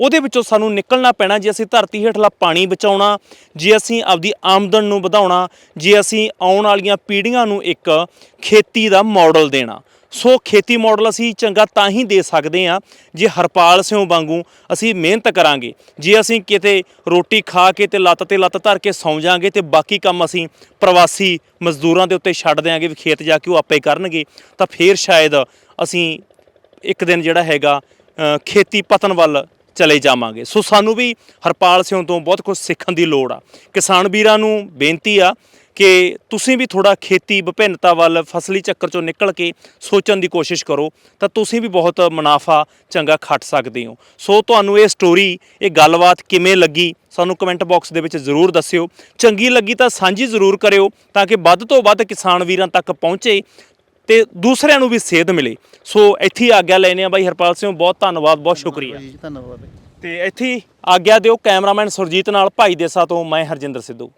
ਉਹਦੇ ਵਿੱਚੋਂ ਸਾਨੂੰ ਨਿਕਲਣਾ ਪੈਣਾ ਜੇ ਅਸੀਂ ਧਰਤੀ ਹੇਠਲਾ ਪਾਣੀ ਬਚਾਉਣਾ, ਜੇ ਅਸੀਂ ਆਪਦੀ ਆਮਦਨ ਨੂੰ ਵਧਾਉਣਾ, ਜੇ ਅਸੀਂ ਆਉਣ ਵਾਲੀਆਂ ਪੀੜ੍ਹੀਆਂ ਨੂੰ ਇੱਕ ਖੇਤੀ ਦਾ ਮਾਡਲ ਦੇਣਾ। ਸੋ ਖੇਤੀ ਮਾਡਲ ਅਸੀਂ ਚੰਗਾ ਤਾਂ ਹੀ ਦੇ ਸਕਦੇ ਹਾਂ ਜੇ ਹਰਪਾਲ ਸਿੰਘ ਵਾਂਗੂ ਅਸੀਂ ਮਿਹਨਤ ਕਰਾਂਗੇ। ਜੇ ਅਸੀਂ ਕਿਤੇ ਰੋਟੀ ਖਾ ਕੇ ਤੇ ਲੱਤ ਤੇ ਲੱਤ ਧਰ ਕੇ ਸੌਂ ਜਾਾਂਗੇ ਤੇ ਬਾਕੀ ਕੰਮ ਅਸੀਂ ਪ੍ਰਵਾਸੀ ਮਜ਼ਦੂਰਾਂ ਦੇ ਉੱਤੇ ਛੱਡ ਦਿਆਂਗੇ ਵੀ ਖੇਤ ਜਾ ਕੇ ਉਹ ਆਪੇ ਕਰਨਗੇ, ਤਾਂ ਫੇਰ ਸ਼ਾਇਦ ਅਸੀਂ ਇੱਕ ਦਿਨ ਜਿਹੜਾ ਹੈਗਾ ਖੇਤੀ ਪਤਨ ਵੱਲ ਚਲੇ ਜਾਵਾਂਗੇ। ਸੋ ਸਾਨੂੰ ਵੀ ਹਰਪਾਲ ਸਿੰਘ ਤੋਂ ਬਹੁਤ ਕੁਝ ਸਿੱਖਣ ਦੀ ਲੋੜ ਆ। ਕਿਸਾਨ ਵੀਰਾਂ ਨੂੰ ਬੇਨਤੀ ਆ ਕਿ ਤੁਸੀਂ ਵੀ ਥੋੜਾ ਖੇਤੀ ਵਿਭਿੰਨਤਾ ਵੱਲ ਫਸਲੀ ਚੱਕਰ ਚੋਂ ਨਿਕਲ ਕੇ ਸੋਚਣ ਦੀ ਕੋਸ਼ਿਸ਼ ਕਰੋ ਤਾਂ ਤੁਸੀਂ ਵੀ ਬਹੁਤ ਮੁਨਾਫਾ ਚੰਗਾ ਖੱਟ ਸਕਦੇ ਹੋ। ਸੋ ਤੁਹਾਨੂੰ ਇਹ ਸਟੋਰੀ ਇਹ ਗੱਲਬਾਤ ਕਿਵੇਂ ਲੱਗੀ ਸਾਨੂੰ ਕਮੈਂਟ ਬਾਕਸ ਦੇ ਵਿੱਚ ਜ਼ਰੂਰ ਦੱਸਿਓ। ਚੰਗੀ ਲੱਗੀ ਤਾਂ ਸਾਂਝੀ ਜ਼ਰੂਰ ਕਰਿਓ ਤਾਂ ਕਿ ਵੱਧ ਤੋਂ ਵੱਧ ਕਿਸਾਨ ਵੀਰਾਂ ਤੱਕ ਪਹੁੰਚੇ ਤੇ ਦੂਸਰਿਆਂ ਨੂੰ ਵੀ ਸੇਧ ਮਿਲੇ। ਸੋ ਇੱਥੇ ਹੀ ਆਗਿਆ ਲੈਨੇ ਆ ਬਾਈ ਹਰਪਾਲ ਸਿੰਘ ਬਹੁਤ ਧੰਨਵਾਦ ਬਹੁਤ ਸ਼ੁਕਰੀਆ। ਜੀ ਧੰਨਵਾਦ ਤੇ ਇੱਥੇ ਹੀ ਆਗਿਆ ਦਿਓ ਕੈਮਰਾਮੈਨ ਸੁਰਜੀਤ ਨਾਲ ਭਾਈ ਦੇਸਾ ਤੋਂ ਮੈਂ ਹਰਜਿੰਦਰ ਸਿੱਧੂ।